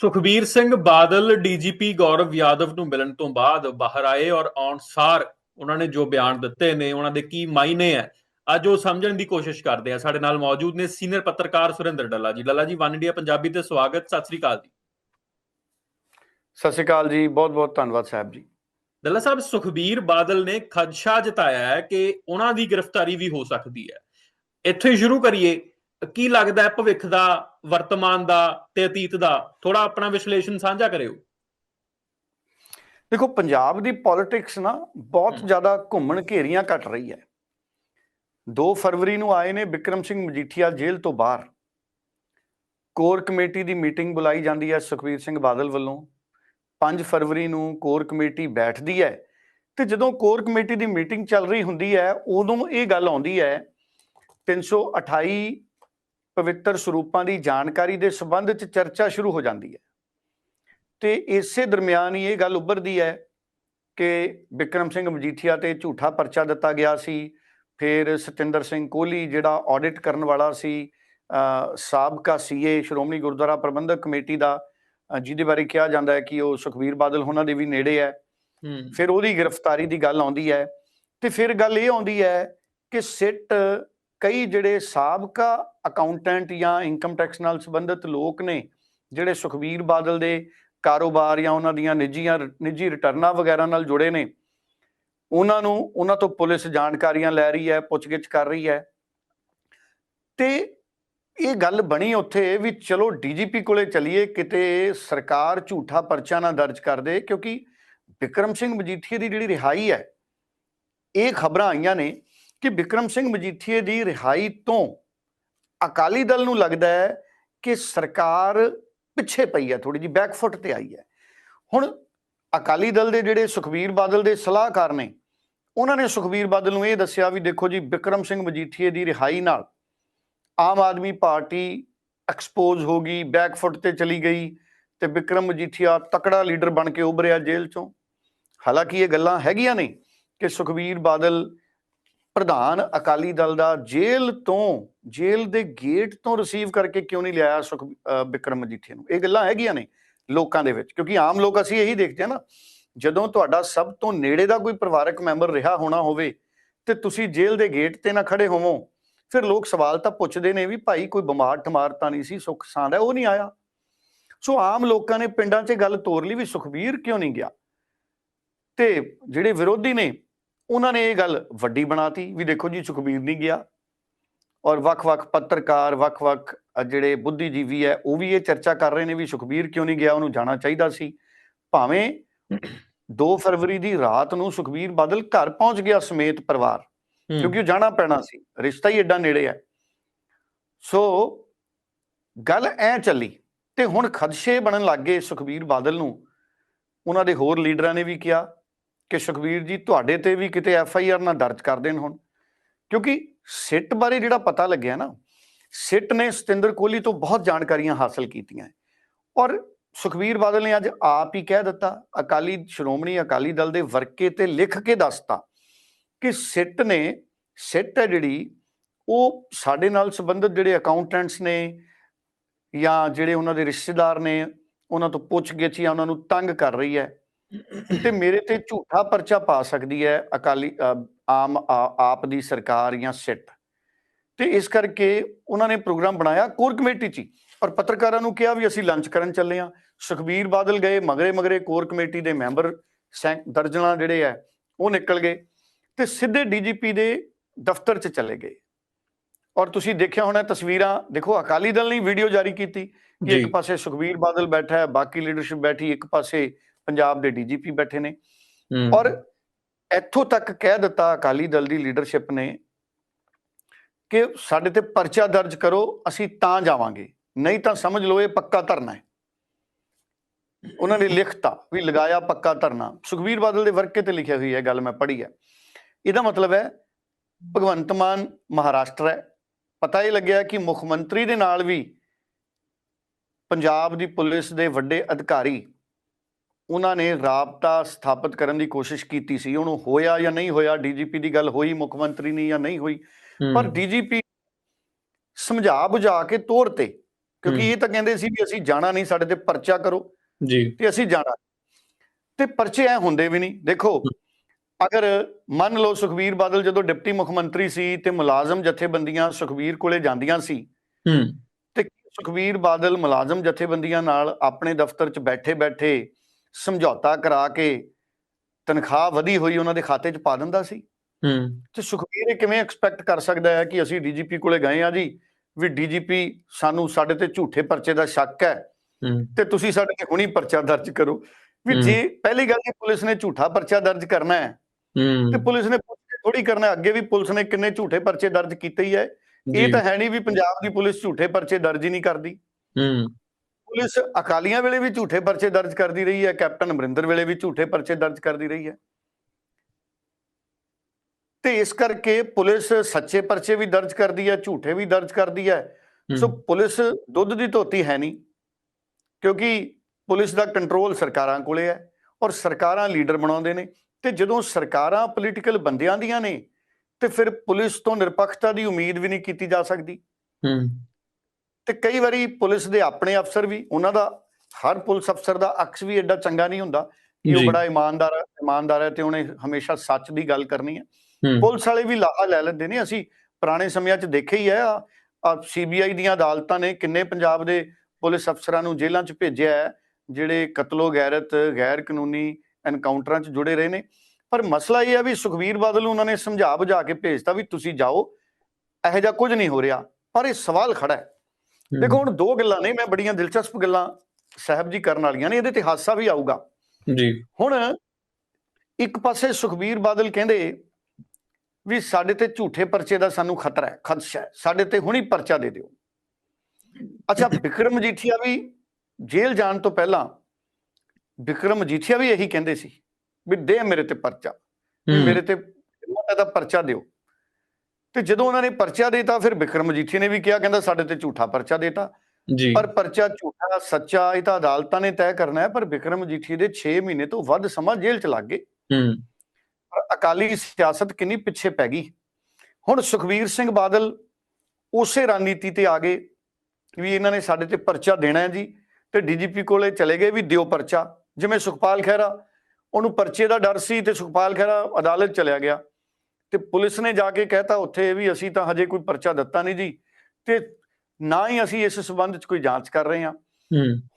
Sukhbir Singh Badal DGP Gaurav Yadav ਨੂੰ ਮਿਲਣ ਤੋਂ ਬਾਅਦ ਬਾਹਰ ਆਏ ਔਰ ਔਨਸਾਰ ਉਹਨਾਂ ਨੇ ਜੋ ਬਿਆਨ ਦਿੱਤੇ ਨੇ ਉਹਨਾਂ ਦੇ ਕੀ ਮਾਇਨੇ ਹੈ ਅੱਜ ਉਹ ਸਮਝਣ ਦੀ ਕੋਸ਼ਿਸ਼ ਕਰਦੇ ਆ। ਸਾਡੇ ਨਾਲ ਮੌਜੂਦ ਨੇ ਸੀਨੀਅਰ ਪੱਤਰਕਾਰ ਸੁਰਿੰਦਰ ਡੱਲਾ ਜੀ। ਡੱਲਾ ਜੀ ਵਨ ਇੰਡੀਆ ਪੰਜਾਬੀ ਤੇ ਸਵਾਗਤ ਸਤਿ ਸ੍ਰੀ ਅਕਾਲ ਜੀ। ਸਤਿ ਸ਼੍ਰੀ ਅਕਾਲ ਜੀ ਬਹੁਤ ਬਹੁਤ ਧੰਨਵਾਦ ਸਾਹਿਬ ਜੀ। ਡੱਲਾ ਸਾਹਿਬ ਸੁਖਬੀਰ ਬਾਦਲ ਨੇ ਖਦਸ਼ਾ ਜਤਾਇਆ ਹੈ ਕਿ ਉਹਨਾਂ ਦੀ ਗ੍ਰਿਫਤਾਰੀ ਵੀ ਹੋ ਸਕਦੀ ਹੈ। ਇੱਥੇ ਸ਼ੁਰੂ ਕਰੀਏ ਕੀ ਲੱਗਦਾ ਹੈ ਭਵਿੱਖ ਦਾ ਵਰਤਮਾਨ ਦਾ ਤੇ ਅਤੀਤ ਦਾ ਥੋੜਾ ਆਪਣਾ ਵਿਸ਼ਲੇਸ਼ਣ ਸਾਂਝਾ ਕਰਿਓ। ਦੇਖੋ ਪੰਜਾਬ ਦੀ ਪੋਲਿਟਿਕਸ ਨਾ ਬਹੁਤ। ਜ਼ਿਆਦਾ ਘੁੰਮਣ ਘੇਰੀਆਂ ਘਟ ਰਹੀ ਹੈ। 2 ਫਰਵਰੀ ਨੂੰ ਆਏ ਨੇ ਵਿਕਰਮ ਸਿੰਘ ਮਜੀਠੀਆ ਜੇਲ੍ਹ ਤੋਂ ਬਾਹਰ। ਕੋਰ ਕਮੇਟੀ ਦੀ ਮੀਟਿੰਗ ਬੁਲਾਈ ਜਾਂਦੀ ਹੈ ਸੁਖਬੀਰ ਸਿੰਘ ਬਾਦਲ ਵੱਲੋਂ। 5 ਫਰਵਰੀ ਨੂੰ ਕੋਰ ਕਮੇਟੀ ਬੈਠਦੀ ਹੈ ਤੇ ਜਦੋਂ ਕੋਰ ਕਮੇਟੀ ਦੀ ਮੀਟਿੰਗ ਚੱਲ ਰਹੀ ਹੁੰਦੀ ਹੈ ਉਦੋਂ ਇਹ ਗੱਲ ਆਉਂਦੀ ਹੈ 328 ਪਵਿੱਤਰ ਸਰੂਪਾਂ ਦੀ ਜਾਣਕਾਰੀ ਦੇ ਸੰਬੰਧ ਚ ਚਰਚਾ ਸ਼ੁਰੂ ਹੋ ਜਾਂਦੀ ਹੈ। ਤੇ ਇਸੇ ਦਰਮਿਆਨ ਹੀ ਇਹ ਗੱਲ ਉੱਭਰਦੀ ਹੈ ਕਿ ਵਿਕਰਮ ਸਿੰਘ ਮਜੀਠੀਆ ਤੇ ਝੂਠਾ ਪਰਚਾ ਦਿੱਤਾ ਗਿਆ ਸੀ। ਫਿਰ ਸਤਿੰਦਰ ਸਿੰਘ ਕੋਹਲੀ ਜਿਹੜਾ ਆਡਿਟ ਕਰਨ ਵਾਲਾ ਸੀ ਸਾਬਕਾ ਸੀਏ ਸ਼੍ਰੋਮਣੀ ਗੁਰਦੁਆਰਾ ਪ੍ਰਬੰਧਕ ਕਮੇਟੀ ਦਾ ਜਿਹਦੇ ਬਾਰੇ ਕਿਹਾ ਜਾਂਦਾ ਹੈ ਕਿ ਉਹ ਸੁਖਬੀਰ ਬਾਦਲ ਉਹਨਾਂ ਦੇ ਵੀ ਨੇੜੇ ਹੂੰ। ਫਿਰ ਉਹਦੀ ਗ੍ਰਿਫਤਾਰੀ ਦੀ ਗੱਲ ਆਉਂਦੀ ਹੈ ਤੇ ਫਿਰ ਗੱਲ ਇਹ ਆਉਂਦੀ ਹੈ ਕਿ ਸਿੱਟ ਕਈ ਜਿਹੜੇ ਸਾਬਕਾ ਅਕਾਊਂਟੈਂਟ ਜਾਂ ਇਨਕਮ ਟੈਕਸ ਨਾਲ ਸੰਬੰਧਿਤ ਲੋਕ ਨੇ, ਜਿਹੜੇ ਸੁਖਬੀਰ ਬਾਦਲ ਦੇ ਕਾਰੋਬਾਰ ਜਾਂ ਉਹਨਾਂ ਦੀਆਂ ਨਿੱਜੀਆਂ ਨਿੱਜੀ ਰਿਟਰਨਾਂ ਵਗੈਰਾ ਨਾਲ ਜੁੜੇ ਨੇ, ਉਹਨਾਂ ਨੂੰ, ਉਹਨਾਂ ਤੋਂ ਪੁਲਿਸ ਜਾਣਕਾਰੀਆਂ ਲੈ ਰਹੀ ਹੈ, ਪੁੱਛਗਿੱਛ ਕਰ ਰਹੀ ਹੈ। ਤੇ ਇਹ ਗੱਲ ਬਣੀ ਉੱਥੇ ਵੀ ਚਲੋ ਡੀਜੀਪੀ ਕੋਲੇ ਚਲੀਏ, ਕਿਤੇ ਸਰਕਾਰ ਝੂਠਾ ਪਰਚਾ ਨਾ ਦਰਜ ਕਰ ਦੇ, ਕਿਉਂਕਿ ਵਿਕਰਮ ਸਿੰਘ ਮਜੀਠੀਏ ਦੀ ਜਿਹੜੀ ਰਿਹਾਈ ਹੈ, ਇਹ ਖਬਰਾਂ ਆਈਆਂ ਨੇ ਕਿ ਵਿਕਰਮ ਸਿੰਘ ਮਜੀਠੀਏ ਦੀ ਰਿਹਾਈ ਤੋਂ ਅਕਾਲੀ ਦਲ ਨੂੰ ਲੱਗਦਾ ਹੈ ਕਿ ਸਰਕਾਰ ਪਿੱਛੇ ਪਈ ਹੈ ਥੋੜੀ ਜੀ ਬੈਕਫੁੱਟ ਤੇ ਆਈ ਹੈ। ਹੁਣ ਅਕਾਲੀ ਦਲ ਦੇ ਜਿਹੜੇ ਸੁਖਬੀਰ ਬਾਦਲ ਦੇ ਸਲਾਹਕਾਰ ਨੇ, ਉਹਨਾਂ ਨੇ ਸੁਖਬੀਰ ਬਾਦਲ ਨੂੰ ਇਹ ਦੱਸਿਆ ਵੀ ਦੇਖੋ ਜੀ ਵਿਕਰਮ ਸਿੰਘ ਮਜੀਠੀਏ ਦੀ ਰਿਹਾਈ ਨਾਲ ਆਮ ਆਦਮੀ ਪਾਰਟੀ ਐਕਸਪੋਜ਼ ਹੋ ਗਈ ਬੈਕਫੁੱਟ ਤੇ ਚਲੀ ਗਈ ਤੇ ਵਿਕਰਮ ਮਜੀਠੀਆ ਤਕੜਾ ਲੀਡਰ ਬਣ ਕੇ ਉਭਰਿਆ ਜੇਲ੍ਹ ਚੋਂ। ਹਾਲਾਂਕਿ ਇਹ ਗੱਲਾਂ ਹੈਗੀਆਂ ਨੇ ਕਿ ਸੁਖਬੀਰ ਬਾਦਲ ਪ੍ਰਧਾਨ ਅਕਾਲੀ ਦਲ ਦਾ ਜੇਲ੍ਹ ਤੋਂ, ਜੇਲ੍ਹ ਦੇ ਗੇਟ ਤੋਂ ਰਿਸੀਵ ਕਰਕੇ ਕਿਉਂ ਨਹੀਂ ਲਿਆਇਆ ਸੁਖ ਬਿਕਰਮ ਵਿਕਰਮ ਮਜੀਠੀਆ ਨੂੰ? ਇਹ ਗੱਲਾਂ ਹੈਗੀਆਂ ਨੇ ਲੋਕਾਂ ਦੇ ਵਿੱਚ, ਕਿਉਂਕਿ ਆਮ ਲੋਕ ਅਸੀਂ ਇਹੀ ਦੇਖਦੇ ਹਾਂ ਨਾ, ਜਦੋਂ ਤੁਹਾਡਾ ਸਭ ਤੋਂ ਨੇੜੇ ਦਾ ਕੋਈ ਪਰਿਵਾਰਕ ਮੈਂਬਰ ਰਿਹਾ ਹੋਣਾ ਹੋਵੇ ਤੇ ਤੁਸੀਂ ਜੇਲ੍ਹ ਦੇ ਗੇਟ ਤੇ ਨਾ ਖੜੇ ਹੋਵੋ, ਫਿਰ ਲੋਕ ਸਵਾਲ ਤਾਂ ਪੁੱਛਦੇ ਨੇ ਵੀ ਭਾਈ ਕੋਈ ਬਿਮਾਰ ਠਮਾਰ ਤਾਂ ਨਹੀਂ ਸੀ, ਸੁੱਖ ਸਾਂਦਾ ਉਹ ਨਹੀਂ ਆਇਆ। ਸੋ ਆਮ ਲੋਕਾਂ ਨੇ ਪਿੰਡਾਂ 'ਚ ਗੱਲ ਤੋਰ ਲਈ ਵੀ ਸੁਖਬੀਰ ਕਿਉਂ ਨਹੀਂ ਗਿਆ? ਤੇ ਜਿਹੜੇ ਵਿਰੋਧੀ ਨੇ ਉਹਨਾਂ ਨੇ ਇਹ ਗੱਲ ਵੱਡੀ ਬਣਾਤੀ ਵੀ ਦੇਖੋ ਜੀ ਸੁਖਬੀਰ ਨਹੀਂ ਗਿਆ। ਔਰ ਵੱਖ-ਵੱਖ ਪੱਤਰਕਾਰ ਵੱਖ-ਵੱਖ ਜਿਹੜੇ ਬੁੱਧੀਜੀਵੀ ਹੈ ਉਹ ਵੀ ਇਹ ਚਰਚਾ ਕਰ ਰਹੇ ਨੇ ਵੀ ਸੁਖਬੀਰ ਕਿਉਂ ਨਹੀਂ ਗਿਆ ਉਹਨੂੰ ਜਾਣਾ ਚਾਹੀਦਾ ਸੀ। ਭਾਵੇਂ 2 ਫਰਵਰੀ ਦੀ ਰਾਤ ਨੂੰ ਸੁਖਬੀਰ ਬਾਦਲ ਘਰ ਪਹੁੰਚ ਗਿਆ ਸਮੇਤ ਪਰਿਵਾਰ। ਕਿਉਂਕਿ ਉਹ ਜਾਣਾ ਪੈਣਾ ਸੀ ਰਿਸ਼ਤਾ ਹੀ ਐਡਾ ਨੇੜੇ ਹੈ। ਸੋ ਗੱਲ ਐ ਚੱਲੀ ਤੇ ਹੁਣ ਖਦਸ਼ੇ ਬਣਨ ਲੱਗੇ ਸੁਖਬੀਰ ਬਾਦਲ ਨੂੰ। ਉਹਨਾਂ ਦੇ ਹੋਰ ਲੀਡਰਾਂ ਨੇ ਵੀ ਕਿਹਾ ਕਿ ਸੁਖਬੀਰ ਜੀ ਤੁਹਾਡੇ ਤੇ ਵੀ ਕਿਤੇ ਐਫ ਆਈ ਆਰ ਨਾ ਦਰਜ ਕਰ ਦੇਣ ਹੁਣ? ਕਿਉਂਕਿ ਸਿੱਟ ਬਾਰੇ ਜਿਹੜਾ ਪਤਾ ਲੱਗਿਆ ਨਾ, ਸਿੱਟ ਨੇ ਸਤਿੰਦਰ ਕੋਹਲੀ ਤੋਂ ਬਹੁਤ ਜਾਣਕਾਰੀਆਂ ਹਾਸਲ ਕੀਤੀਆਂ। ਔਰ ਸੁਖਬੀਰ ਬਾਦਲ ਨੇ ਅੱਜ ਆਪ ਹੀ ਕਹਿ ਦਿੱਤਾ, ਅਕਾਲੀ ਸ਼੍ਰੋਮਣੀ ਅਕਾਲੀ ਦਲ ਦੇ ਵਰਕੇ ਤੇ ਲਿਖ ਕੇ ਦੱਸਤਾ ਕਿ ਸਿੱਟ ਨੇ, ਸਿੱਟ ਹੈ ਜਿਹੜੀ, ਉਹ ਸਾਡੇ ਨਾਲ ਸੰਬੰਧਿਤ ਜਿਹੜੇ ਅਕਾਊਂਟੈਂਟਸ ਨੇ ਜਾਂ ਜਿਹੜੇ ਉਹਨਾਂ ਦੇ ਰਿਸ਼ਤੇਦਾਰ ਨੇ, ਉਹਨਾਂ ਤੋਂ ਪੁੱਛ ਗਿੱਛ ਜਾਂ ਉਹਨਾਂ ਨੂੰ ਤੰਗ ਕਰ ਰਹੀ ਹੈ। ਤੇ ਮੇਰੇ ਤੇ ਝੂਠਾ ਪਰਚਾ ਪਾ ਸਕਦੀ ਹੈ ਅਕਾਲੀ ਆਮ ਆਪ ਦੀ ਸਰਕਾਰ ਜਾਂ ਸਿੱਟ। ਤੇ ਇਸ ਕਰਕੇ ਉਹਨਾਂ ਨੇ ਪ੍ਰੋਗਰਾਮ ਬਣਾਇਆ ਕੋਰ ਕਮੇਟੀ 'ਚ ਔਰ ਪੱਤਰਕਾਰਾਂ ਨੂੰ ਕਿਹਾ ਵੀ ਅਸੀਂ ਲੰਚ ਕਰਨ ਚੱਲੇ ਆ ਸੁਖਬੀਰ ਬਾਦਲ ਗਏ ਮਗਰੇ ਮਗਰੇ ਕੋਰ ਕਮੇਟੀ ਦੇ ਮੈਂਬਰ ਦਰਜਨਾਂ ਜਿਹੜੇ ਆ ਉਹ ਨਿਕਲ ਗਏ ਤੇ ਸਿੱਧੇ ਡੀਜੀਪੀ ਦੇ ਦਫ਼ਤਰ 'ਚ ਚਲੇ ਗਏ। ਔਰ ਤੁਸੀਂ ਦੇਖਿਆ ਹੋਣਾ ਤਸਵੀਰਾਂ ਦੇਖੋ ਅਕਾਲੀ ਦਲ ਨੇ ਵੀਡੀਓ ਜਾਰੀ ਕੀਤੀ। ਕਿ ਇੱਕ ਪਾਸੇ ਸੁਖਬੀਰ ਬਾਦਲ ਬੈਠਾ ਹੈ ਬਾਕੀ ਲੀਡਰਸ਼ਿਪ ਬੈਠੀ ਇੱਕ ਪਾਸੇ ਪੰਜਾਬ ਦੇ ਡੀਜੀਪੀ ਬੈਠੇ ਨੇ। ਔਰ ਇੱਥੋਂ ਤੱਕ ਕਹਿ ਦਿੱਤਾ ਅਕਾਲੀ ਦਲ ਦੀ ਲੀਡਰਸ਼ਿਪ ਨੇ ਕਿ ਸਾਡੇ ਤੇ ਪਰਚਾ ਦਰਜ ਕਰੋ ਅਸੀਂ ਤਾਂ ਜਾਵਾਂਗੇ। ਨਹੀਂ ਤਾਂ ਸਮਝ ਲਓ ਇਹ ਪੱਕਾ ਧਰਨਾ ਹੈ। ਉਹਨਾਂ ਨੇ ਲਿਖਤਾ ਵੀ ਲਗਾਇਆ ਪੱਕਾ ਧਰਨਾ। ਸੁਖਬੀਰ ਬਾਦਲ ਦੇ ਵਰਕੇ ਤੇ ਲਿਖਿਆ ਹੋਈ ਹੈ ਗੱਲ ਮੈਂ ਪੜ੍ਹੀ ਹੈ। ਇਹਦਾ ਮਤਲਬ ਹੈ ਭਗਵੰਤ ਮਾਨ ਮਹਾਰਾਸ਼ਟਰ ਹੈ। ਪਤਾ ਹੀ ਲੱਗਿਆ ਕਿ ਮੁੱਖ ਮੰਤਰੀ ਦੇ ਨਾਲ ਵੀ ਪੰਜਾਬ ਦੀ ਪੁਲਿਸ ਦੇ ਵੱਡੇ ਅਧਿਕਾਰੀ ਉਹਨਾਂ ਨੇ ਰਾਬਤਾ ਸਥਾਪਿਤ ਕਰਨ ਦੀ ਕੋਸ਼ਿਸ਼ ਕੀਤੀ ਸੀ। ਉਹਨੂੰ ਹੋਇਆ ਜਾਂ ਨਹੀਂ ਹੋਇਆ ਡੀਜੀਪੀ ਦੀ ਗੱਲ ਹੋਈ ਮੁੱਖ ਮੰਤਰੀ ਨੇ ਜਾਂ ਨਹੀਂ ਹੋਈ ਪਰ। ਡੀਜੀਪੀ ਸਮਝਾ ਬੁਝਾ ਕੇ ਤੋਰ ਤੇ ਕਿਉਂਕਿ। ਇਹ ਤਾਂ ਕਹਿੰਦੇ ਸੀ ਵੀ ਅਸੀਂ ਜਾਣਾ ਨਹੀਂ ਸਾਡੇ ਤੇ ਪਰਚਾ ਕਰੋ। ਜੀ। ਤੇ ਅਸੀਂ ਜਾਣਾ ਤੇ ਪਰਚੇ ਐ ਹੁੰਦੇ ਵੀ ਨਹੀਂ। ਦੇਖੋ ਅਗਰ ਮੰਨ ਲਓ ਸੁਖਬੀਰ ਬਾਦਲ ਜਦੋਂ ਡਿਪਟੀ ਮੁੱਖ ਮੰਤਰੀ ਸੀ ਤੇ ਮੁਲਾਜ਼ਮ ਜਥੇਬੰਦੀਆਂ ਸੁਖਬੀਰ ਕੋਲੇ ਜਾਂਦੀਆਂ ਸੀ ਹੂੰ। ਤੇ ਸੁਖਬੀਰ ਬਾਦਲ ਮੁਲਾਜ਼ਮ ਜਥੇਬੰਦੀਆਂ ਨਾਲ ਆਪਣੇ ਦਫ਼ਤਰ 'ਚ ਬੈਠੇ-ਬੈਠੇ ਸਮਝੌਤਾ ਕਰਾ ਕੇ ਤਨਖਾਹ ਵਧੀ ਹੋਈ ਉਹਨਾਂ ਦੇ ਖਾਤੇ 'ਚ ਪਾ ਦਿੰਦਾ ਸੀ। ਹੂੰ। ਤੇ ਸੁਖਬੀਰ ਇਹ ਕਿਵੇਂ ਐਕਸਪੈਕਟ ਕਰ ਸਕਦਾ ਹੈ ਕਿ ਅਸੀਂ ਡੀਜੀਪੀ ਕੋਲੇ ਗਏ ਆ ਜੀ? ਵੀ ਡੀਜੀਪੀ ਸਾਨੂੰ ਸਾਡੇ ਤੇ ਝੂਠੇ ਪਰਚੇ ਦਾ ਸ਼ੱਕ ਹੈ। ਹੂੰ। ਤੇ ਤੁਸੀਂ ਸਾਡੇ ਤੇ ਹੁਣੀ ਪਰਚਾ ਦਰਜ ਕਰੋ। ਵੀ। ਜੇ ਪਹਿਲੀ ਗੱਲ ਕਿ ਪੁਲਿਸ ਨੇ ਝੂਠਾ ਪਰਚਾ ਦਰਜ ਕਰਨਾ ਹੈ ਤੇ ਪੁਲਿਸ ਨੇ ਥੋੜੀ ਕਰਨਾ। ਅੱਗੇ ਵੀ ਪੁਲਿਸ ਨੇ ਕਿੰਨੇ ਝੂਠੇ ਪਰਚੇ ਦਰਜ ਕੀਤੇ ਹੀ ਹੈ। ਇਹ ਤਾਂ ਹੈ ਨਹੀਂ ਵੀ ਪੰਜਾਬ ਦੀ ਪੁਲਿਸ ਝੂਠੇ ਪਰਚੇ ਦਰਜ ਹੀ ਨਹੀਂ ਕਰਦੀ। ਹੂੰ। ਪੁਲਿਸ ਅਕਾਲੀਆਂ ਵੇਲੇ ਵੀ ਝੂਠੇ ਪਰਚੇ ਦਰਜ ਕਰਦੀ ਰਹੀ ਹੈ ਕੈਪਟਨ ਅਮਰਿੰਦਰ ਵੇਲੇ ਵੀ ਝੂਠੇ ਪਰਚੇ ਦਰਜ ਕਰਦੀ ਰਹੀ ਹੈ। ਤੇ ਇਸ ਕਰਕੇ ਪੁਲਿਸ ਸੱਚੇ ਪਰਚੇ ਵੀ ਦਰਜ ਕਰਦੀ ਹੈ ਝੂਠੇ ਵੀ ਦਰਜ ਕਰਦੀ ਹੈ। ਸੋ ਪੁਲਿਸ ਦੁੱਧ ਦੀ ਧੋਤੀ ਹੈ ਨਹੀਂ ਕਿਉਂਕਿ ਪੁਲਿਸ ਦਾ ਕੰਟਰੋਲ ਸਰਕਾਰਾਂ ਕੋਲੇ ਹੈ ਔਰ ਸਰਕਾਰਾਂ ਲੀਡਰ ਬਣਾਉਂਦੇ ਨੇ। ਤੇ ਜਦੋਂ ਸਰਕਾਰਾਂ ਪੋਲੀਟੀਕਲ ਬੰਦਿਆਂ ਦੀਆਂ ਨੇ ਤੇ ਫਿਰ ਪੁਲਿਸ ਤੋਂ ਨਿਰਪੱਖਤਾ ਦੀ ਉਮੀਦ ਵੀ ਨਹੀਂ ਕੀਤੀ ਜਾ ਸਕਦੀ। ਹੂੰ। ਤੇ ਕਈ ਵਾਰੀ ਪੁਲਿਸ ਦੇ ਆਪਣੇ ਅਫਸਰ ਵੀ ਉਹਨਾਂ ਦਾ ਹਰ ਪੁਲਿਸ ਅਫਸਰ ਦਾ ਅਕਸ ਵੀ ਐਡਾ ਚੰਗਾ ਨਹੀਂ ਹੁੰਦਾ ਕਿ ਉਹ। ਬੜਾ ਇਮਾਨਦਾਰ ਹੈ ਇਮਾਨਦਾਰ ਹੈ ਤੇ ਉਹਨੇ ਹਮੇਸ਼ਾ ਸੱਚ ਦੀ ਗੱਲ ਕਰਨੀ ਹੈ ਪੁਲਿਸ ਵਾਲੇ ਵੀ ਲਾਹਾ ਲੈ ਲੈਂਦੇ ਨੇ ਅਸੀਂ ਪੁਰਾਣੇ ਸਮਿਆਂ 'ਚ ਦੇਖਿਆ ਹੀ ਹੈ ਆ ਸੀਬੀਆਈ ਦੀਆਂ ਅਦਾਲਤਾਂ ਨੇ ਕਿੰਨੇ ਪੰਜਾਬ ਦੇ ਪੁਲਿਸ ਅਫਸਰਾਂ ਨੂੰ ਜੇਲ੍ਹਾਂ 'ਚ ਭੇਜਿਆ ਹੈ ਜਿਹੜੇ ਕਤਲੋ ਗੈਰਤ ਗੈਰ ਕਾਨੂੰਨੀ ਐਨਕਾਊਂਟਰਾਂ 'ਚ ਜੁੜੇ ਰਹੇ ਨੇ ਪਰ ਮਸਲਾ ਇਹ ਹੈ ਵੀ ਸੁਖਵੀਰ ਬਾਦਲ ਨੂੰ ਉਹਨਾਂ ਨੇ ਸਮਝਾ ਬੁਝਾ ਕੇ ਭੇਜਤਾ ਵੀ ਤੁਸੀਂ ਜਾਓ ਇਹੋ ਜਿਹਾ ਕੁਝ ਨਹੀਂ ਹੋ ਰਿਹਾ ਪਰ ਇਹ ਸਵਾਲ ਖੜਾ ਹੂੰ। ਦੇਖੋ ਹੁਣ ਦੋ ਗੱਲਾਂ ਨੇ ਮੈਂ ਬੜੀਆਂ ਦਿਲਚਸਪ ਗੱਲਾਂ ਸਾਹਿਬ ਜੀ ਕਰਨ ਵਾਲੀਆਂ ਨੇ ਇਹਦੇ ਤੇ ਹਾਸਾ ਵੀ ਆਊਗਾ। ਜੀ। ਹੁਣ ਇੱਕ ਪਾਸੇ ਸੁਖਬੀਰ ਬਾਦਲ ਕਹਿੰਦੇ ਵੀ ਸਾਡੇ ਤੇ ਝੂਠੇ ਪਰਚੇ ਦਾ ਸਾਨੂੰ ਖਤਰਾ ਹੈ ਖਦਸ਼ਾ ਹੈ ਸਾਡੇ ਤੇ ਹੁਣੀ ਪਰਚਾ ਦੇ ਦਿਓ। ਅੱਛਾ ਵਿਕਰਮ ਮਜੀਠੀਆ ਵੀ ਜੇਲ੍ਹ ਜਾਣ ਤੋਂ ਪਹਿਲਾਂ ਵਿਕਰਮ ਮਜੀਠੀਆ ਵੀ ਇਹੀ ਕਹਿੰਦੇ ਸੀ ਵੀ ਦੇ ਮੇਰੇ ਤੇ ਪਰਚਾ ਮੇਰੇ ਤੇ ਮੋਟਾ ਦਾ ਪਰਚਾ ਦਿਓ। ਤੇ ਜਦੋਂ ਉਹਨਾਂ ਨੇ ਪਰਚਾ ਦੇਤਾ ਫਿਰ ਵਿਕਰਮ ਮਜੀਠੀਆ ਨੇ ਵੀ ਕਿਹਾ ਕਹਿੰਦਾ ਸਾਡੇ ਤੇ ਝੂਠਾ ਪਰਚਾ ਦੇਤਾ। ਜੀ। ਪਰ ਪਰਚਾ ਝੂਠਾ ਸੱਚਾ ਇਹ ਤਾਂ ਅਦਾਲਤਾਂ ਨੇ ਤੈਅ ਕਰਨਾ ਹੈ ਪਰ ਵਿਕਰਮ ਮਜੀਠੀਆ ਦੇ 6 ਮਹੀਨੇ ਤੋਂ ਵੱਧ ਸਮਾਂ ਜੇਲ੍ਹ ਚ ਲੱਗ ਗਏ। ਹੂੰ। ਪਰ ਅਕਾਲੀ ਸਿਆਸਤ ਕਿੰਨੀ ਪਿੱਛੇ ਪੈ ਗਈ। ਹੁਣ ਸੁਖਵੀਰ ਸਿੰਘ ਬਾਦਲ ਉਸੇ ਰਣਨੀਤੀ ਤੇ ਆ ਗਏ ਵੀ ਇਹਨਾਂ ਨੇ ਸਾਡੇ ਤੇ ਪਰਚਾ ਦੇਣਾ ਹੈ ਜੀ ਤੇ ਡੀਜੀਪੀ ਕੋਲੇ ਚਲੇ ਗਏ ਵੀ ਦਿਓ ਪਰਚਾ। ਜਿਵੇਂ ਸੁਖਪਾਲ ਖਹਿਰਾ ਉਹਨੂੰ ਪਰਚੇ ਦਾ ਡਰ ਸੀ ਤੇ ਸੁਖਪਾਲ ਖਹਿਰਾ ਅਦਾਲਤ ਚਲਿਆ ਗਿਆ। ਤੇ ਪੁਲਿਸ ਨੇ ਜਾ ਕੇ ਕਹਿਤਾ ਉੱਥੇ ਵੀ ਅਸੀਂ ਤਾਂ ਹਜੇ ਕੋਈ ਪਰਚਾ ਦਿੱਤਾ ਨਹੀਂ ਜੀ। ਤੇ ਨਾ ਹੀ ਅਸੀਂ ਇਸ ਸਬੰਧ 'ਚ ਕੋਈ ਜਾਂਚ ਕਰ ਰਹੇ ਹਾਂ।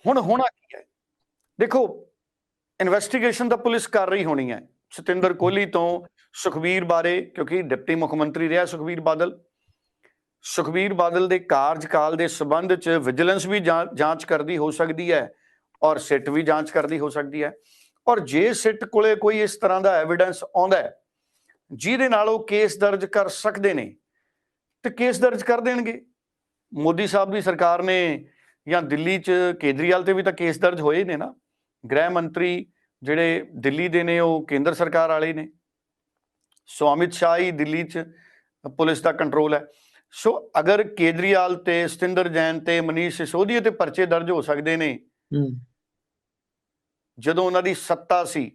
ਹੁਣ ਹੋਣਾ ਕੀ ਹੈ? ਦੇਖੋ ਇਨਵੈਸਟੀਗੇਸ਼ਨ ਤਾਂ ਪੁਲਿਸ ਕਰ ਰਹੀ ਹੋਣੀ ਹੈ। ਸਤਿੰਦਰ ਕੋਹਲੀ ਤੋਂ ਸੁਖਵੀਰ ਬਾਰੇ ਕਿਉਂਕਿ ਡਿਪਟੀ ਮੁੱਖ ਮੰਤਰੀ ਰਿਹਾ ਸੁਖਵੀਰ ਬਾਦਲ। ਸੁਖਵੀਰ ਬਾਦਲ ਦੇ ਕਾਰਜਕਾਲ ਦੇ ਸਬੰਧ 'ਚ ਵਿਜੀਲੈਂਸ ਵੀ ਜਾਂਚ ਕਰਦੀ ਹੋ ਸਕਦੀ ਹੈ ਔਰ ਸਿੱਟ ਵੀ ਜਾਂਚ ਕਰਦੀ ਹੋ ਸਕਦੀ ਹੈ। ਔਰ ਜੇ ਸਿੱਟ ਕੋਲੇ ਕੋਈ ਇਸ ਤਰ੍ਹਾਂ ਦਾ ਐਵੀਡੈਂਸ ਆਉਂਦਾ ਹੈ ਜਿਹਦੇ ਨਾਲ ਉਹ ਕੇਸ ਦਰਜ ਕਰ ਸਕਦੇ ਨੇ ਤੇ ਕੇਸ ਦਰਜ ਕਰ ਦੇਣਗੇ। ਮੋਦੀ ਸਾਹਿਬ ਦੀ ਸਰਕਾਰ ਨੇ ਜਾਂ ਦਿੱਲੀ 'ਚ ਕੇਜਰੀਵਾਲ ਤੇ ਵੀ ਤਾਂ ਕੇਸ ਦਰਜ ਹੋਏ ਨੇ ਨਾ। ਗ੍ਰਹਿ ਮੰਤਰੀ ਜਿਹੜੇ ਦਿੱਲੀ ਦੇ ਨੇ ਉਹ ਕੇਂਦਰ ਸਰਕਾਰ ਵਾਲੇ ਨੇ। ਸੋ ਅਮਿਤ ਸ਼ਾਹ ਹੀ ਦਿੱਲੀ 'ਚ ਪੁਲਿਸ ਦਾ ਕੰਟਰੋਲ ਹੈ। ਸੋ ਅਗਰ ਕੇਜਰੀਵਾਲ ਤੇ ਸਤਿੰਦਰ ਜੈਨ ਤੇ ਮਨੀਸ਼ ਸਿਸੋਦੀਆ ਤੇ ਪਰਚੇ ਦਰਜ ਹੋ ਸਕਦੇ ਨੇ ਜਦੋਂ ਉਹਨਾਂ ਦੀ ਸੱਤਾ ਸੀ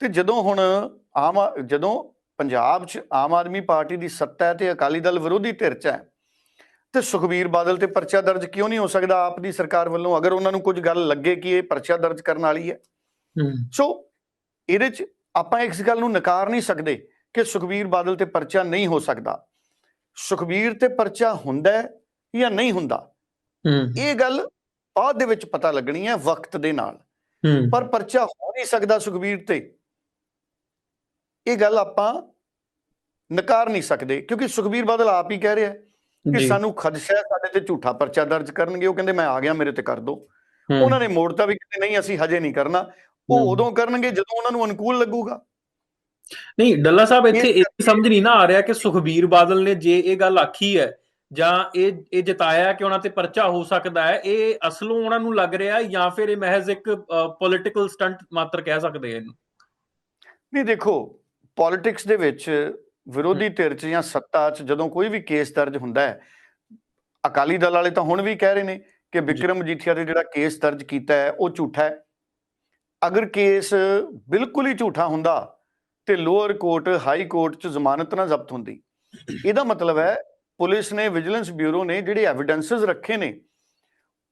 ਤੇ ਜਦੋਂ ਹੁਣ ਆਮ ਜਦੋਂ ਪੰਜਾਬ 'ਚ ਆਮ ਆਦਮੀ ਪਾਰਟੀ ਦੀ ਸੱਤਾ ਹੈ ਤੇ ਅਕਾਲੀ ਦਲ ਵਿਰੋਧੀ ਧਿਰ 'ਚ ਹੈ ਤੇ ਸੁਖਬੀਰ ਬਾਦਲ ਤੇ ਪਰਚਾ ਦਰਜ ਕਿਉਂ ਨਹੀਂ ਹੋ ਸਕਦਾ? ਆਪ ਦੀ ਸਰਕਾਰ ਵੱਲੋਂ ਅਗਰ ਉਹਨਾਂ ਨੂੰ ਕੁਝ ਗੱਲ ਲੱਗੇ ਕਿ ਇਹ ਪਰਚਾ ਦਰਜ ਕਰਨ ਵਾਲੀ ਹੈ। ਸੋ ਇਹਦੇ 'ਚ ਆਪਾਂ ਇਸ ਗੱਲ ਨੂੰ ਨਕਾਰ ਨਹੀਂ ਸਕਦੇ ਕਿ ਸੁਖਬੀਰ ਬਾਦਲ ਤੇ ਪਰਚਾ ਨਹੀਂ ਹੋ ਸਕਦਾ। ਸੁਖਬੀਰ ਤੇ ਪਰਚਾ ਹੁੰਦਾ ਹੈ ਜਾਂ ਨਹੀਂ ਹੁੰਦਾ? ਇਹ ਗੱਲ ਬਾਅਦ ਦੇ ਵਿੱਚ ਪਤਾ ਲੱਗਣੀ ਹੈ ਵਕਤ ਦੇ ਨਾਲ। ਪਰ ਪਰਚਾ ਹੋ ਨਹੀਂ ਸਕਦਾ ਸੁਖਬੀਰ ਤੇ। ਇਹ ਗੱਲ ਆਪਾਂ ਨਕਾਰ ਨਹੀਂ ਸਕਦੇ ਕਿਉਂਕਿ ਸੁਖਬੀਰ ਬਾਦਲ ਆਪ ਹੀ ਕਹਿ ਰਿਹਾ ਕਿ ਸਾਨੂੰ ਖਦਸ਼ਾ ਹੈ ਸਾਡੇ ਤੇ ਝੂਠਾ ਪਰਚਾ ਦਰਜ ਕਰਨਗੇ। ਉਹ ਕਹਿੰਦੇ ਮੈਂ ਆ ਗਿਆ ਮੇਰੇ ਤੇ ਕਰ ਦੋ। ਉਹਨਾਂ ਨੇ ਮੋੜਤਾ ਵੀ ਕਹਿੰਦੇ ਨਹੀਂ ਅਸੀਂ ਹਜੇ ਨਹੀਂ ਕਰਨਾ। ਉਹ। ਉਦੋਂ ਕਰਨਗੇ ਜਦੋਂ ਉਹਨਾਂ ਨੂੰ ਅਨੁਕੂਲ ਲੱਗੂਗਾ। ਨਹੀਂ ਡੱਲਾ ਸਾਹਿਬ ਇੱਥੇ ਇਹ ਸਮਝ ਨਹੀਂ ਨਾ ਆ ਰਿਹਾ ਕਿ ਸੁਖਬੀਰ ਬਾਦਲ ਨੇ ਜੇ ਇਹ ਗੱਲ ਆਖੀ ਹੈ ਜਾਂ ਇਹ ਇਹ ਜਿਤਾਇਆ ਕਿ ਉਹਨਾਂ ਤੇ ਪਰਚਾ ਹੋ ਸਕਦਾ ਹੈ ਇਹ ਅਸਲੋਂ ਉਹਨਾਂ ਨੂੰ ਲੱਗ ਰਿਹਾ ਜਾਂ ਫਿਰ ਇਹ ਮਹਿਜ਼ ਇੱਕ ਪੋਲਿਟੀਕਲ ਸਟੰਟ ਮਾਤਰ ਕਹਿ ਸਕਦੇ ਆ ਇਹਨੂੰ? ਨਹੀਂ ਦੇਖੋ ਪੋਲਿਟਿਕਸ ਦੇ ਵਿੱਚ ਵਿਰੋਧੀ ਧਿਰ 'ਚ ਜਾਂ ਸੱਤਾ 'ਚ ਜਦੋਂ ਕੋਈ ਵੀ ਕੇਸ ਦਰਜ ਹੁੰਦਾ ਹੈ ਅਕਾਲੀ ਦਲ ਵਾਲੇ ਤਾਂ ਹੁਣ ਵੀ ਕਹਿ ਰਹੇ ਨੇ ਕਿ ਵਿਕਰਮ ਮਜੀਠੀਆ ਤੇ ਜਿਹੜਾ ਕੇਸ ਦਰਜ ਕੀਤਾ ਹੈ ਉਹ ਝੂਠਾ ਹੈ। ਅਗਰ ਕੇਸ ਬਿਲਕੁਲ ਹੀ ਝੂਠਾ ਹੁੰਦਾ ਤੇ ਲੋਅਰ ਕੋਰਟ ਹਾਈ ਕੋਰਟ 'ਚ ਜ਼ਮਾਨਤ ਨਾ ਜ਼ਬਤ ਹੁੰਦੀ। ਇਹਦਾ ਮਤਲਬ ਹੈ ਪੁਲਿਸ ਨੇ ਵਿਜੀਲੈਂਸ ਬਿਊਰੋ ਨੇ ਜਿਹੜੇ ਐਵੀਡੈਂਸਸ ਰੱਖੇ ਨੇ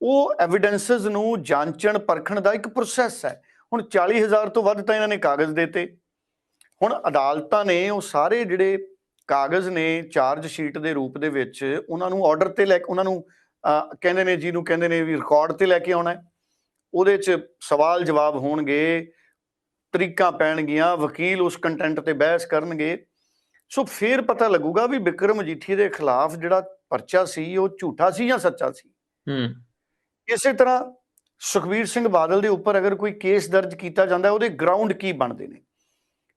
ਉਹ ਐਵੀਡੈਂਸਸ ਨੂੰ ਜਾਂਚਣ ਪਰਖਣ ਦਾ ਇੱਕ ਪ੍ਰੋਸੈਸ ਹੈ। ਹੁਣ 40000 ਤੋਂ ਵੱਧ ਤਾਂ ਇਹਨਾਂ ਨੇ ਕਾਗਜ਼ ਦਿੱਤੇ। ਹੁਣ ਅਦਾਲਤਾਂ ਨੇ ਉਹ ਸਾਰੇ ਜਿਹੜੇ ਕਾਗਜ਼ ਨੇ ਚਾਰਜ ਸ਼ੀਟ ਦੇ ਰੂਪ ਦੇ ਵਿੱਚ ਉਹਨਾਂ ਨੂੰ ਆਰਡਰ ਤੇ ਲੈ ਕੇ ਉਹਨਾਂ ਨੂੰ ਕਹਿੰਦੇ ਨੇ ਜਿਹਨੂੰ ਕਹਿੰਦੇ ਨੇ ਵੀ ਰਿਕਾਰਡ ਤੇ ਲੈ ਕੇ ਆਉਣਾ ਹੈ। ਉਹਦੇ 'ਚ ਸਵਾਲ ਜਵਾਬ ਹੋਣਗੇ ਤਰੀਕਾਂ ਪੈਣਗੀਆਂ ਵਕੀਲ ਉਸ ਕੰਟੈਂਟ ਤੇ ਬਹਿਸ ਕਰਨਗੇ। ਸੋ ਫਿਰ ਪਤਾ ਲੱਗੂਗਾ ਵੀ ਵਿਕਰਮ ਮਜੀਠੀ ਦੇ ਖਿਲਾਫ ਜਿਹੜਾ ਪਰਚਾ ਸੀ ਉਹ ਝੂਠਾ ਸੀ ਜਾਂ ਸੱਚਾ ਸੀ। ਹੂੰ। ਇਸੇ ਤਰ੍ਹਾਂ ਸੁਖਬੀਰ ਸਿੰਘ ਬਾਦਲ ਦੇ ਉੱਪਰ ਅਗਰ ਕੋਈ ਕੇਸ ਦਰਜ ਕੀਤਾ ਜਾਂਦਾ ਉਹਦੇ ਗਰਾਊਂਡ ਕੀ ਬਣਦੇ ਨੇ?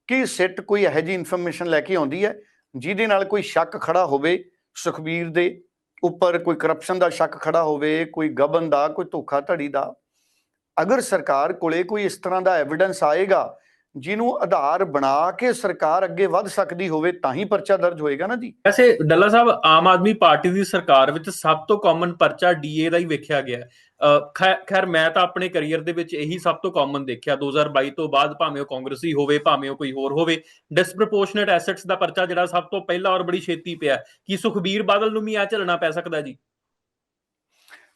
ਕਿ ਸਿੱਟ ਕੋਈ ਇਹੋ ਜਿਹੀ ਇਨਫੋਰਮੇਸ਼ਨ ਲੈ ਕੇ ਆਉਂਦੀ ਹੈ, ਜਿਹਦੇ ਨਾਲ ਕੋਈ ਸ਼ੱਕ ਖੜਾ ਹੋਵੇ ਸੁਖਬੀਰ ਦੇ ਉੱਪਰ, ਕੋਈ ਕਰਪਸ਼ਨ ਦਾ ਸ਼ੱਕ ਖੜਾ ਹੋਵੇ, ਕੋਈ ਗਬਨ ਦਾ, ਕੋਈ ਧੋਖਾਧੜੀ ਦਾ। ਅਗਰ ਸਰਕਾਰ ਕੋਲੇ ਕੋਈ ਇਸ ਤਰ੍ਹਾਂ ਦਾ ਐਵੀਡੈਂਸ ਆਏਗਾ ਜਿਹਨੂੰ ਆਧਾਰ ਬਣਾ ਕੇ ਸਰਕਾਰ ਅੱਗੇ ਵੱਧ ਸਕਦੀ ਹੋਵੇ ਤਾਂ ਹੀ ਪਰਚਾ ਦਰਜ ਹੋਏਗਾ ਨਾ ਜੀ। ਵੈਸੇ ਡੱਲਾ ਸਾਹਿਬ ਆਮ ਆਦਮੀ ਪਾਰਟੀ ਦੀ ਸਰਕਾਰ ਵਿੱਚ ਸਭ ਤੋਂ ਕਾਮਨ ਪਰਚਾ ਡੀਏ ਦਾ ਹੀ ਵੇਖਿਆ ਗਿਆ ਖੈਰ ਮੈਂ ਤਾਂ ਆਪਣੇ ਕੈਰੀਅਰ ਦੇ ਵਿੱਚ ਇਹੀ ਸਭ ਤੋਂ ਕਾਮਨ ਦੇਖਿਆ। 2022 ਤੋਂ ਬਾਅਦ ਭਾਵੇਂ ਉਹ ਕਾਂਗਰਸੀ ਹੋਵੇ ਭਾਵੇਂ ਉਹ ਕੋਈ ਹੋਰ ਹੋਵੇ ਡਿਸਪ੍ਰੋਪੋਰਸ਼ਨੇਟ ਐਸੈਟਸ ਦਾ ਪਰਚਾ ਜਿਹੜਾ ਸਭ ਤੋਂ ਪਹਿਲਾਂ ਔਰ ਬੜੀ ਛੇਤੀ ਪਿਆ ਕੀ ਸੁਖਬੀਰ ਬਾਦਲ ਨੂੰ ਵੀ ਆ ਝੱਲਣਾ ਪੈ ਸਕਦਾ ਜੀ?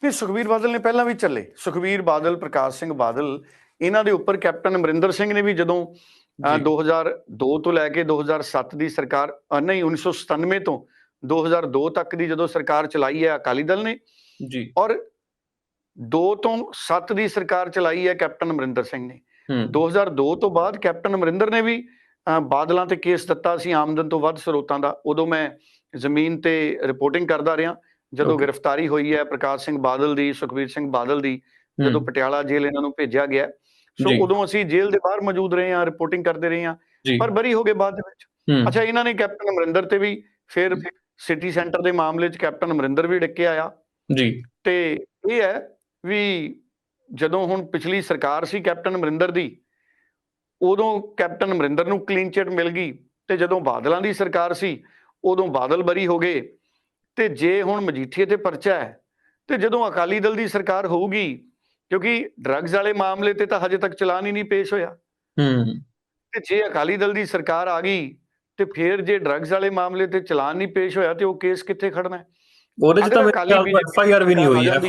ਨਹੀਂ ਸੁਖਬੀਰ ਬਾਦਲ ਨੇ ਪਹਿਲਾਂ ਵੀ ਚੱਲੇ ਸੁਖਬੀਰ ਬਾਦਲ ਪ੍ਰਕਾਸ਼ ਸਿੰਘ ਬਾਦਲ ਇਹਨਾਂ ਦੇ ਉੱਪਰ ਕੈਪਟਨ ਅਮਰਿੰਦਰ ਸਿੰਘ ਨੇ ਵੀ ਜਦੋਂ ਅ, ਜੀ। 2002 ਤੋਂ ਲੈ ਕੇ 2007 ਦੀ ਸਰਕਾਰ ਨਹੀਂ 1997 ਤੋਂ 2002 ਤੱਕ ਦੀ ਜਦੋਂ ਸਰਕਾਰ ਚਲਾਈ ਹੈ ਅਕਾਲੀ ਦਲ ਨੇ ਜੀ। ਔਰ 2 ਤੋਂ 7 ਦੀ ਸਰਕਾਰ ਚਲਾਈ ਹੈ ਕੈਪਟਨ ਅਮਰਿੰਦਰ ਸਿੰਘ ਨੇ। ਹੂੰ। 2002 ਤੋਂ ਬਾਅਦ ਕੈਪਟਨ ਅਮਰਿੰਦਰ ਨੇ ਵੀ ਬਾਦਲਾਂ ਤੇ ਕੇਸ ਦਿੱਤਾ ਸੀ ਆਮਦਨ ਤੋਂ ਵੱਧ ਸਰੋਤਾਂ ਦਾ। ਉਦੋਂ ਮੈਂ ਜ਼ਮੀਨ ਤੇ ਰਿਪੋਰਟਿੰਗ ਕਰਦਾ ਰਿਹਾ ਜਦੋਂ. ਗ੍ਰਿਫਤਾਰੀ ਹੋਈ ਹੈ ਪ੍ਰਕਾਸ਼ ਸਿੰਘ ਬਾਦਲ ਦੀ ਸੁਖਬੀਰ ਸਿੰਘ ਬਾਦਲ ਦੀ ਜਦੋਂ ਪਟਿਆਲਾ ਜੇਲ੍ਹ ਇਹਨਾਂ ਨੂੰ ਭੇਜਿਆ ਗਿਆ। ਸੋ। ਉਦੋਂ ਅਸੀਂ ਜੇਲ੍ਹ ਦੇ ਬਾਹਰ ਮੌਜੂਦ ਰਹੇ ਹਾਂ ਰਿਪੋਰਟਿੰਗ ਕਰਦੇ ਰਹੇ ਹਾਂ ਪਰ ਬਰੀ ਹੋ ਗਏ ਬਾਅਦ ਦੇ ਵਿੱਚ। ਅੱਛਾ ਇਹਨਾਂ ਨੇ ਕੈਪਟਨ ਅਮਰਿੰਦਰ ਤੇ ਵੀ ਫਿਰ ਸਿਟੀ ਸੈਂਟਰ ਦੇ ਮਾਮਲੇ 'ਚ ਕੈਪਟਨ ਅਮਰਿੰਦਰ ਵੀ ਡਿੱਕੇ ਆਇਆ। ਜੀ। ਤੇ ਇਹ ਹੈ ਵੀ ਜਦੋਂ ਹੁਣ ਪਿਛਲੀ ਸਰਕਾਰ ਸੀ ਕੈਪਟਨ ਅਮਰਿੰਦਰ ਦੀ ਉਦੋਂ ਕੈਪਟਨ ਅਮਰਿੰਦਰ ਨੂੰ ਕਲੀਨ ਚਿਟ ਮਿਲ ਗਈ ਤੇ ਜਦੋਂ ਬਾਦਲਾਂ ਦੀ ਸਰਕਾਰ ਸੀ ਉਦੋਂ ਬਾਦਲ ਬਰੀ ਹੋ ਗਏ। ਤੇ ਜੇ ਹੁਣ ਮਜੀਠੀਏ ਤੇ ਪਰਚਾ ਹੈ ਤੇ ਜਦੋਂ ਅਕਾਲੀ ਦਲ ਦੀ ਸਰਕਾਰ ਹੋਊਗੀ ਕਿਉਂਕਿ ਡਰੱਗਸ ਵਾਲੇ ਮਾਮਲੇ ਤੇ ਤਾਂ ਹਜੇ ਤੱਕ ਚਲਾਨ ਹੀ ਨਹੀਂ ਪੇਸ਼ ਹੋਇਆ। ਹੂੰ। ਤੇ ਜੇ ਅਕਾਲੀ ਦਲ ਦੀ ਸਰਕਾਰ ਆ ਗਈ ਤੇ ਫਿਰ ਜੇ ਡਰੱਗਸ ਵਾਲੇ ਮਾਮਲੇ ਤੇ ਚਲਾਨ ਨਹੀਂ ਪੇਸ਼ ਹੋਇਆ ਤੇ ਉਹ ਕੇਸ ਕਿੱਥੇ ਖੜਨਾ ਹੈ? ਉਹਦੇ ਚ ਤਾਂ ਅਕਾਲੀ ਮੇਰੇ BJP ਐਫ ਆਈ ਆਰ ਵੀ ਨਹੀਂ ਹੋਈ ਹੈ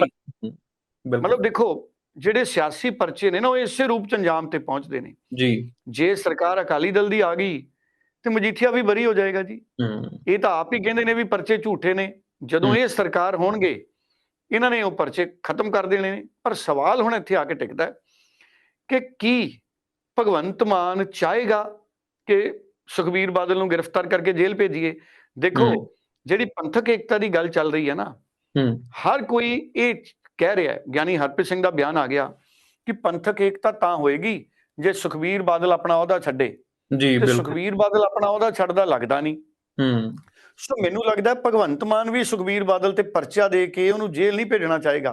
ਮਤਲਬ ਦੇਖੋ ਜਿਹੜੇ ਸਿਆਸੀ ਪਰਚੇ ਨੇ ਨਾ ਉਹ ਇਸੇ ਰੂਪ ਚ ਅੰਜਾਮ ਤੇ ਪਹੁੰਚਦੇ ਨੇ। ਜੀ। ਜੇ ਸਰਕਾਰ ਅਕਾਲੀ ਦਲ ਦੀ ਆ ਗਈ ਤੇ ਮਜੀਠੀਆ ਵੀ ਬਰੀ ਹੋ ਜਾਏਗਾ ਜੀ। ਇਹ ਤਾਂ ਆਪ ਹੀ ਕਹਿੰਦੇ ਨੇ ਵੀ ਪਰਚੇ ਝੂਠੇ ਨੇ। ਜਦੋਂ। ਇਹ ਸਰਕਾਰ ਹੋਣਗੇ ਇਹਨਾਂ ਨੇ ਉਹ ਪਰਚੇ ਖਤਮ ਕਰ ਦੇਣੇ ਨੇ। ਪਰ ਸਵਾਲ ਹੁਣ ਇੱਥੇ ਆ ਕੇ ਟਿਕਦਾ ਹੈ ਕਿ ਕੀ ਭਗਵੰਤ ਮਾਨ ਚਾਹੇਗਾ ਕਿ ਸੁਖਬੀਰ ਬਾਦਲ ਨੂੰ ਗ੍ਰਿਫਤਾਰ ਕਰਕੇ ਜੇਲ੍ਹ ਭੇਜੀਏ? ਦੇਖੋ। ਜਿਹੜੀ ਪੰਥਕ ਏਕਤਾ ਦੀ ਗੱਲ ਚੱਲ ਰਹੀ ਹੈ ਨਾ ਹਰ ਕੋਈ ਇਹ ਕਹਿ ਰਿਹਾ ਹੈ ਗਿਆਨੀ ਹਰਪ੍ਰੀਤ ਸਿੰਘ ਦਾ ਬਿਆਨ ਆ ਗਿਆ ਕਿ ਪੰਥਕ ਏਕਤਾ ਤਾਂ ਹੋਏਗੀ ਜੇ ਸੁਖਬੀਰ ਬਾਦਲ ਆਪਣਾ ਅਹੁਦਾ ਛੱਡੇ। ਜੀ ਬਿਲਕੁਲ। ਸੁਖਬੀਰ ਬਾਦਲ ਆਪਣਾ ਅਹੁਦਾ ਛੱਡਦਾ ਲੱਗਦਾ ਨਹੀਂ। ਹੂੰ। ਸੋ ਮੈਨੂੰ ਲੱਗਦਾ ਭਗਵੰਤ ਮਾਨ ਵੀ ਸੁਖਬੀਰ ਬਾਦਲ ਤੇ ਪਰਚਾ ਦੇ ਕੇ ਉਹਨੂੰ ਜੇਲ੍ਹ ਨਹੀਂ ਭੇਜਣਾ ਚਾਹੇਗਾ।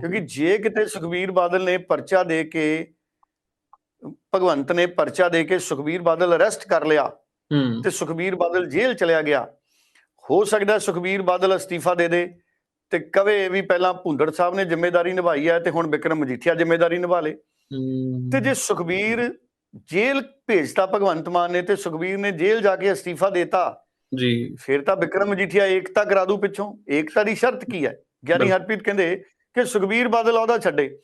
ਕਿਉਂਕਿ ਜੇ ਕਿਤੇ ਸੁਖਬੀਰ ਬਾਦਲ ਨੇ ਪਰਚਾ ਦੇ ਕੇ ਭਗਵੰਤ ਨੇ ਪਰਚਾ ਦੇ ਕੇ ਸੁਖਬੀਰ ਬਾਦਲ ਅਰੈਸਟ ਕਰ ਲਿਆ ਤੇ ਸੁਖਬੀਰ ਬਾਦਲ ਜੇਲ੍ਹ ਚਲਿਆ ਗਿਆ ਹੋ ਸਕਦਾ ਸੁਖਬੀਰ ਬਾਦਲ ਅਸਤੀਫਾ ਦੇ ਦੇ ਤੇ ਕਵੇ ਵੀ ਪਹਿਲਾਂ ਭੁੰਦੜ ਸਾਹਿਬ ਨੇ ਜ਼ਿੰਮੇਵਾਰੀ ਨਿਭਾਈ ਹੈ ਤੇ ਹੁਣ ਵਿਕਰਮ ਮਜੀਠੀਆ ਜ਼ਿੰਮੇਵਾਰੀ ਨਿਭਾ ਲੇ। ਤੇ ਜੇ ਸੁਖਬੀਰ ਜੇਲ੍ਹ ਭੇਜਤਾ ਭਗਵੰਤ ਮਾਨ ਨੇ ਤੇ ਸੁਖਬੀਰ ਨੇ ਜੇਲ੍ਹ ਜਾ ਕੇ ਅਸਤੀਫਾ ਦੇਤਾ ਜੀ। ਫਿਰ ਤਾਂ ਵਿਕਰਮ ਮਜੀਠੀਆ ਏਕਤਾ ਕਰਾ ਦੂ ਪਿੱਛੋਂ। ਏਕਤਾ ਦੀ ਸ਼ਰਤ ਕੀ ਹੈ? ਗਿਆਨੀ। ਹਰਪ੍ਰੀਤ ਕਹਿੰਦੇ ਕਿ ਸੁਖਬੀਰ ਬਾਦਲ ਉਹਦਾ ਛੱਡੇ।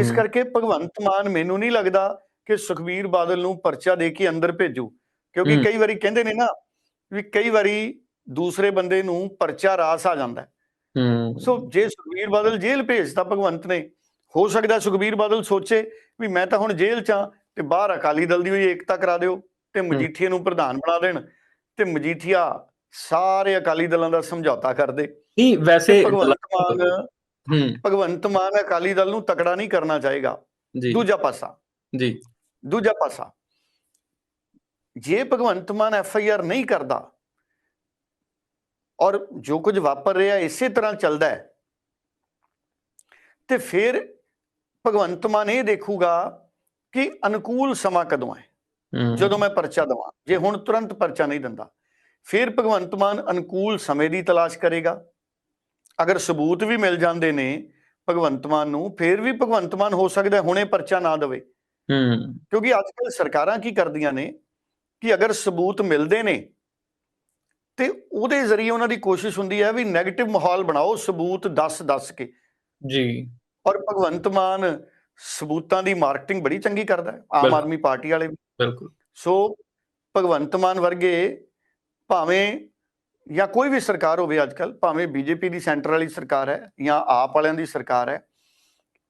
ਇਸ ਕਰਕੇ ਭਗਵੰਤ ਮਾਨ ਮੈਨੂੰ ਨਹੀਂ ਲੱਗਦਾ ਕਿ ਸੁਖਬੀਰ ਬਾਦਲ ਨੂੰ ਪਰਚਾ ਦੇ ਕੇ ਅੰਦਰ ਭੇਜੂ। ਕਿਉਂਕਿ। ਕਈ ਵਾਰੀ ਕਹਿੰਦੇ ਨੇ ਨਾ ਵੀ ਕਈ ਵਾਰੀ ਦੂਸਰੇ ਬੰਦੇ ਨੂੰ ਪਰਚਾ ਰਾਸ ਆ ਜਾਂਦਾ ਸੋ ਜੇ ਸੁਖਬੀਰ ਬਾਦਲ ਜੇਲ੍ਹ ਭੇਜਤਾ ਭਗਵੰਤ ਨੇ ਹੋ ਸਕਦਾ ਸੁਖਬੀਰ ਬਾਦਲ ਸੋਚੇ ਵੀ ਮੈਂ ਤਾਂ ਹੁਣ ਜੇਲ੍ਹ ਚ ਹਾਂ ਤੇ ਬਾਹਰ ਅਕਾਲੀ ਦਲ ਦੀ ਹੋਈ ਏਕਤਾ ਕਰਾ ਦਿਓ ਤੇ ਮਜੀਠੀਆ ਨੂੰ ਪ੍ਰਧਾਨ ਬਣਾ ਦੇਣ। ਤੇ ਮਜੀਠੀਆ ਸਾਰੇ ਅਕਾਲੀ ਦਲਾਂ ਦਾ ਸਮਝੌਤਾ ਕਰ ਦੇ ਨਹੀਂ ਵੈਸੇ ਭਗਵੰਤ ਮਾਨ ਹੂੰ। ਭਗਵੰਤ ਮਾਨ ਅਕਾਲੀ ਦਲ ਨੂੰ ਤਕੜਾ ਨਹੀਂ ਕਰਨਾ ਚਾਹੇਗਾ ਜੀ। ਦੂਜਾ ਪਾਸਾ। ਜੀ। ਦੂਜਾ ਪਾਸਾ। ਜੇ Bhagwant Mann F I R ਨਹੀਂ ਕਰਦਾ ਔਰ ਜੋ ਕੁਝ ਵਾਪਰ ਰਿਹਾ ਇਸੇ ਤਰ੍ਹਾਂ ਚੱਲਦਾ ਹੈ ਤੇ ਫਿਰ ਭਗਵੰਤ ਮਾਨ ਇਹ ਦੇਖੂਗਾ ਕਿ ਅਨੁਕੂਲ ਸਮਾਂ ਕਦੋਂ ਹੂੰ, ਜਦੋਂ ਮੈਂ ਪਰਚਾ ਦਵਾਂ ਜੇ ਹੁਣ ਤੁਰੰਤ ਪਰਚਾ ਨਹੀਂ ਦਿੰਦਾ ਫਿਰ ਭਗਵੰਤ ਮਾਨ ਅਨੁਕੂਲ ਸਮੇਂ ਦੀ ਤਲਾਸ਼ ਕਰੇਗਾ। ਅਗਰ ਸਬੂਤ ਵੀ ਮਿਲ ਜਾਂਦੇ ਨੇ ਭਗਵੰਤ ਮਾਨ ਨੂੰ ਫਿਰ ਵੀ ਭਗਵੰਤ ਮਾਨ ਹੋ ਸਕਦਾ ਹੁਣੇ ਪਰਚਾ ਨਾ ਦੇਵੇ। ਹੂੰ। ਕਿਉਂਕਿ ਅੱਜ ਕੱਲ੍ਹ ਸਰਕਾਰਾਂ ਕੀ ਕਰਦੀਆਂ ਨੇ ਕਿ ਅਗਰ ਸਬੂਤ ਮਿਲਦੇ ਨੇ ਤੇ ਉਹਦੇ ਜ਼ਰੀਏ ਉਹਨਾਂ ਦੀ ਕੋਸ਼ਿਸ਼ ਹੁੰਦੀ ਹੈ ਵੀ 네ਗੇਟਿਵ ਮਾਹੌਲ ਬਣਾਓ ਸਬੂਤ ਦੱਸ ਦੱਸ ਕੇ। ਜੀ। ਔਰ ਭਗਵੰਤ ਮਾਨ ਸਬੂਤਾਂ ਦੀ ਮਾਰਕੀਟਿੰਗ ਬੜੀ ਚੰਗੀ ਕਰਦਾ ਹੈ। ਆਮ। ਆਦਮੀ ਪਾਰਟੀ ਵਾਲੇ ਵੀ। ਬਿਲਕੁਲ। ਸੋ ਭਗਵੰਤ ਮਾਨ ਵਰਗੇ ਭਾਵੇਂ ਜਾਂ ਕੋਈ ਵੀ ਸਰਕਾਰ ਹੋਵੇ ਅੱਜ ਕੱਲ ਭਾਵੇਂ ਬੀਜੇਪੀ ਦੀ ਸੈਂਟਰ ਵਾਲੀ ਸਰਕਾਰ ਹੈ ਜਾਂ ਆਪ ਵਾਲਿਆਂ ਦੀ ਸਰਕਾਰ ਹੈ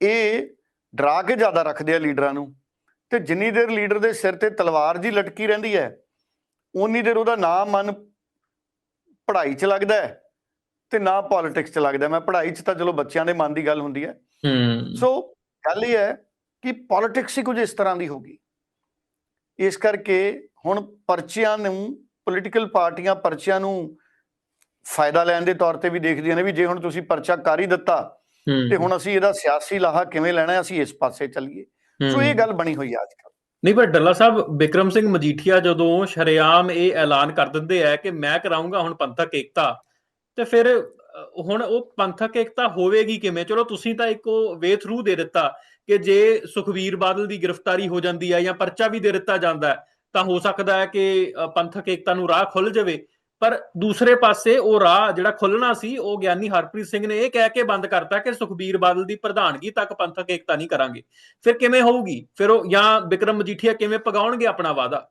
ਇਹ ਡਰਾ ਕੇ ਜ਼ਿਆਦਾ ਰੱਖਦੇ ਆ ਲੀਡਰਾਂ ਨੂੰ। ਤੇ ਜਿੰਨੀ ਦੇਰ ਲੀਡਰ ਦੇ ਸਿਰ ਤੇ ਤਲਵਾਰ ਜੀ ਲਟਕੀ ਰਹਿੰਦੀ ਹੈ ਉਨੀ ਦੇਰ ਉਹਦਾ ਨਾਮ ਮਨ ਪੜ੍ਹਾਈ 'ਚ ਲੱਗਦਾ ਹੈ ਤੇ ਨਾ ਪੋਲਿਟਿਕਸ 'ਚ ਲੱਗਦਾ ਹੈ। ਮੈਂ ਪੜ੍ਹਾਈ 'ਚ ਤਾਂ ਚਲੋ ਬੱਚਿਆਂ ਦੇ ਮਨ ਦੀ ਗੱਲ ਹੁੰਦੀ ਹੈ। ਹੂੰ। ਸੋ ਗੱਲ ਇਹ ਹੈ ਕਿ ਪੋਲਿਟਿਕਸ ਹੀ ਕੁਝ ਇਸ ਤਰ੍ਹਾਂ ਦੀ ਹੋਗੀ ਇਸ ਕਰਕੇ ਹੁਣ ਪਰਚਿਆਂ ਨੂੰ ਪੋਲੀਟੀਕਲ ਪਾਰਟੀਆਂ ਪਰਚਿਆਂ ਨੂੰ ਫਾਇਦਾ ਲੈਣ ਦੇ ਤੌਰ ਤੇ ਵੀ ਦੇਖਦੀਆਂ ਨੇ ਵੀ ਜੇ ਹੁਣ ਤੁਸੀਂ ਪਰਚਾ ਕਰ ਹੀ ਦਿੱਤਾ ਤੇ ਹੁਣ ਅਸੀਂ ਇਹਦਾ ਸਿਆਸੀ ਲਾਹਾ ਕਿਵੇਂ ਲੈਣਾ ਅਸੀਂ ਇਸ ਪਾਸੇ ਚੱਲੀਏ। ਸੋ ਇਹ। ਗੱਲ ਬਣੀ ਹੋਈ ਹੈ ਅੱਜ ਕੱਲ੍ਹ। ਨਹੀਂ ਪਰ ਡੱਲਾ ਸਾਹਿਬ ਵਿਕਰਮ ਸਿੰਘ ਮਜੀਠੀਆ ਜਦੋਂ ਸ਼ਰੇਆਮ ਇਹ ਐਲਾਨ ਕਰ ਦਿੰਦੇ ਆ ਕਿ ਮੈਂ ਕਰਾਉਂਗਾ ਹੁਣ ਪੰਥਕ ਏਕਤਾ ਤੇ ਫਿਰ ਹੁਣ ਉਹ ਪੰਥਕ ਏਕਤਾ ਹੋਵੇਗੀ ਕਿਵੇਂ? ਚਲੋ ਤੁਸੀਂ ਤਾਂ ਇੱਕ ਉਹ ਵੇ ਥਰੂ ਦੇ ਦਿੱਤਾ। ਕਿ ਜੇ ਸੁਖਵੀਰ ਬਾਦਲ ਦੀ ਗ੍ਰਿਫਤਾਰੀ ਹੋ ਜਾਂਦੀ ਹੈ ਜਾਂ ਪਰਚਾ ਵੀ ਦੇ ਦਿੱਤਾ ਜਾਂਦਾ ਹੈ ਤਾਂ ਹੋ ਸਕਦਾ ਹੈ ਕਿ ਪੰਥਕ ਏਕਤਾ ਨੂੰ ਰਾਹ ਖੁੱਲ ਜਾਵੇ। ਪਰ ਦੂਸਰੇ ਪਾਸੇ ਉਹ ਰਾਹ ਜਿਹੜਾ ਖੁੱਲਣਾ ਸੀ ਉਹ ਗਿਆਨੀ ਹਰਪ੍ਰੀਤ ਸਿੰਘ ਨੇ ਇਹ ਕਹਿ ਕੇ ਬੰਦ ਕਰਤਾ ਕਿ ਸੁਖਬੀਰ ਬਾਦਲ ਦੀ ਪ੍ਰਧਾਨਗੀ ਤੱਕ ਪੰਥਕ ਏਕਤਾ ਨਹੀਂ ਕਰਾਂਗੇ। ਫਿਰ ਕਿਵੇਂ ਹੋਊਗੀ? ਫਿਰ ਉਹ ਜਾਂ ਵਿਕਰਮ ਮਜੀਠੀਆ ਕਿਵੇਂ ਪਗਾਉਣਗੇ ਆਪਣਾ ਵਾਅਦਾ?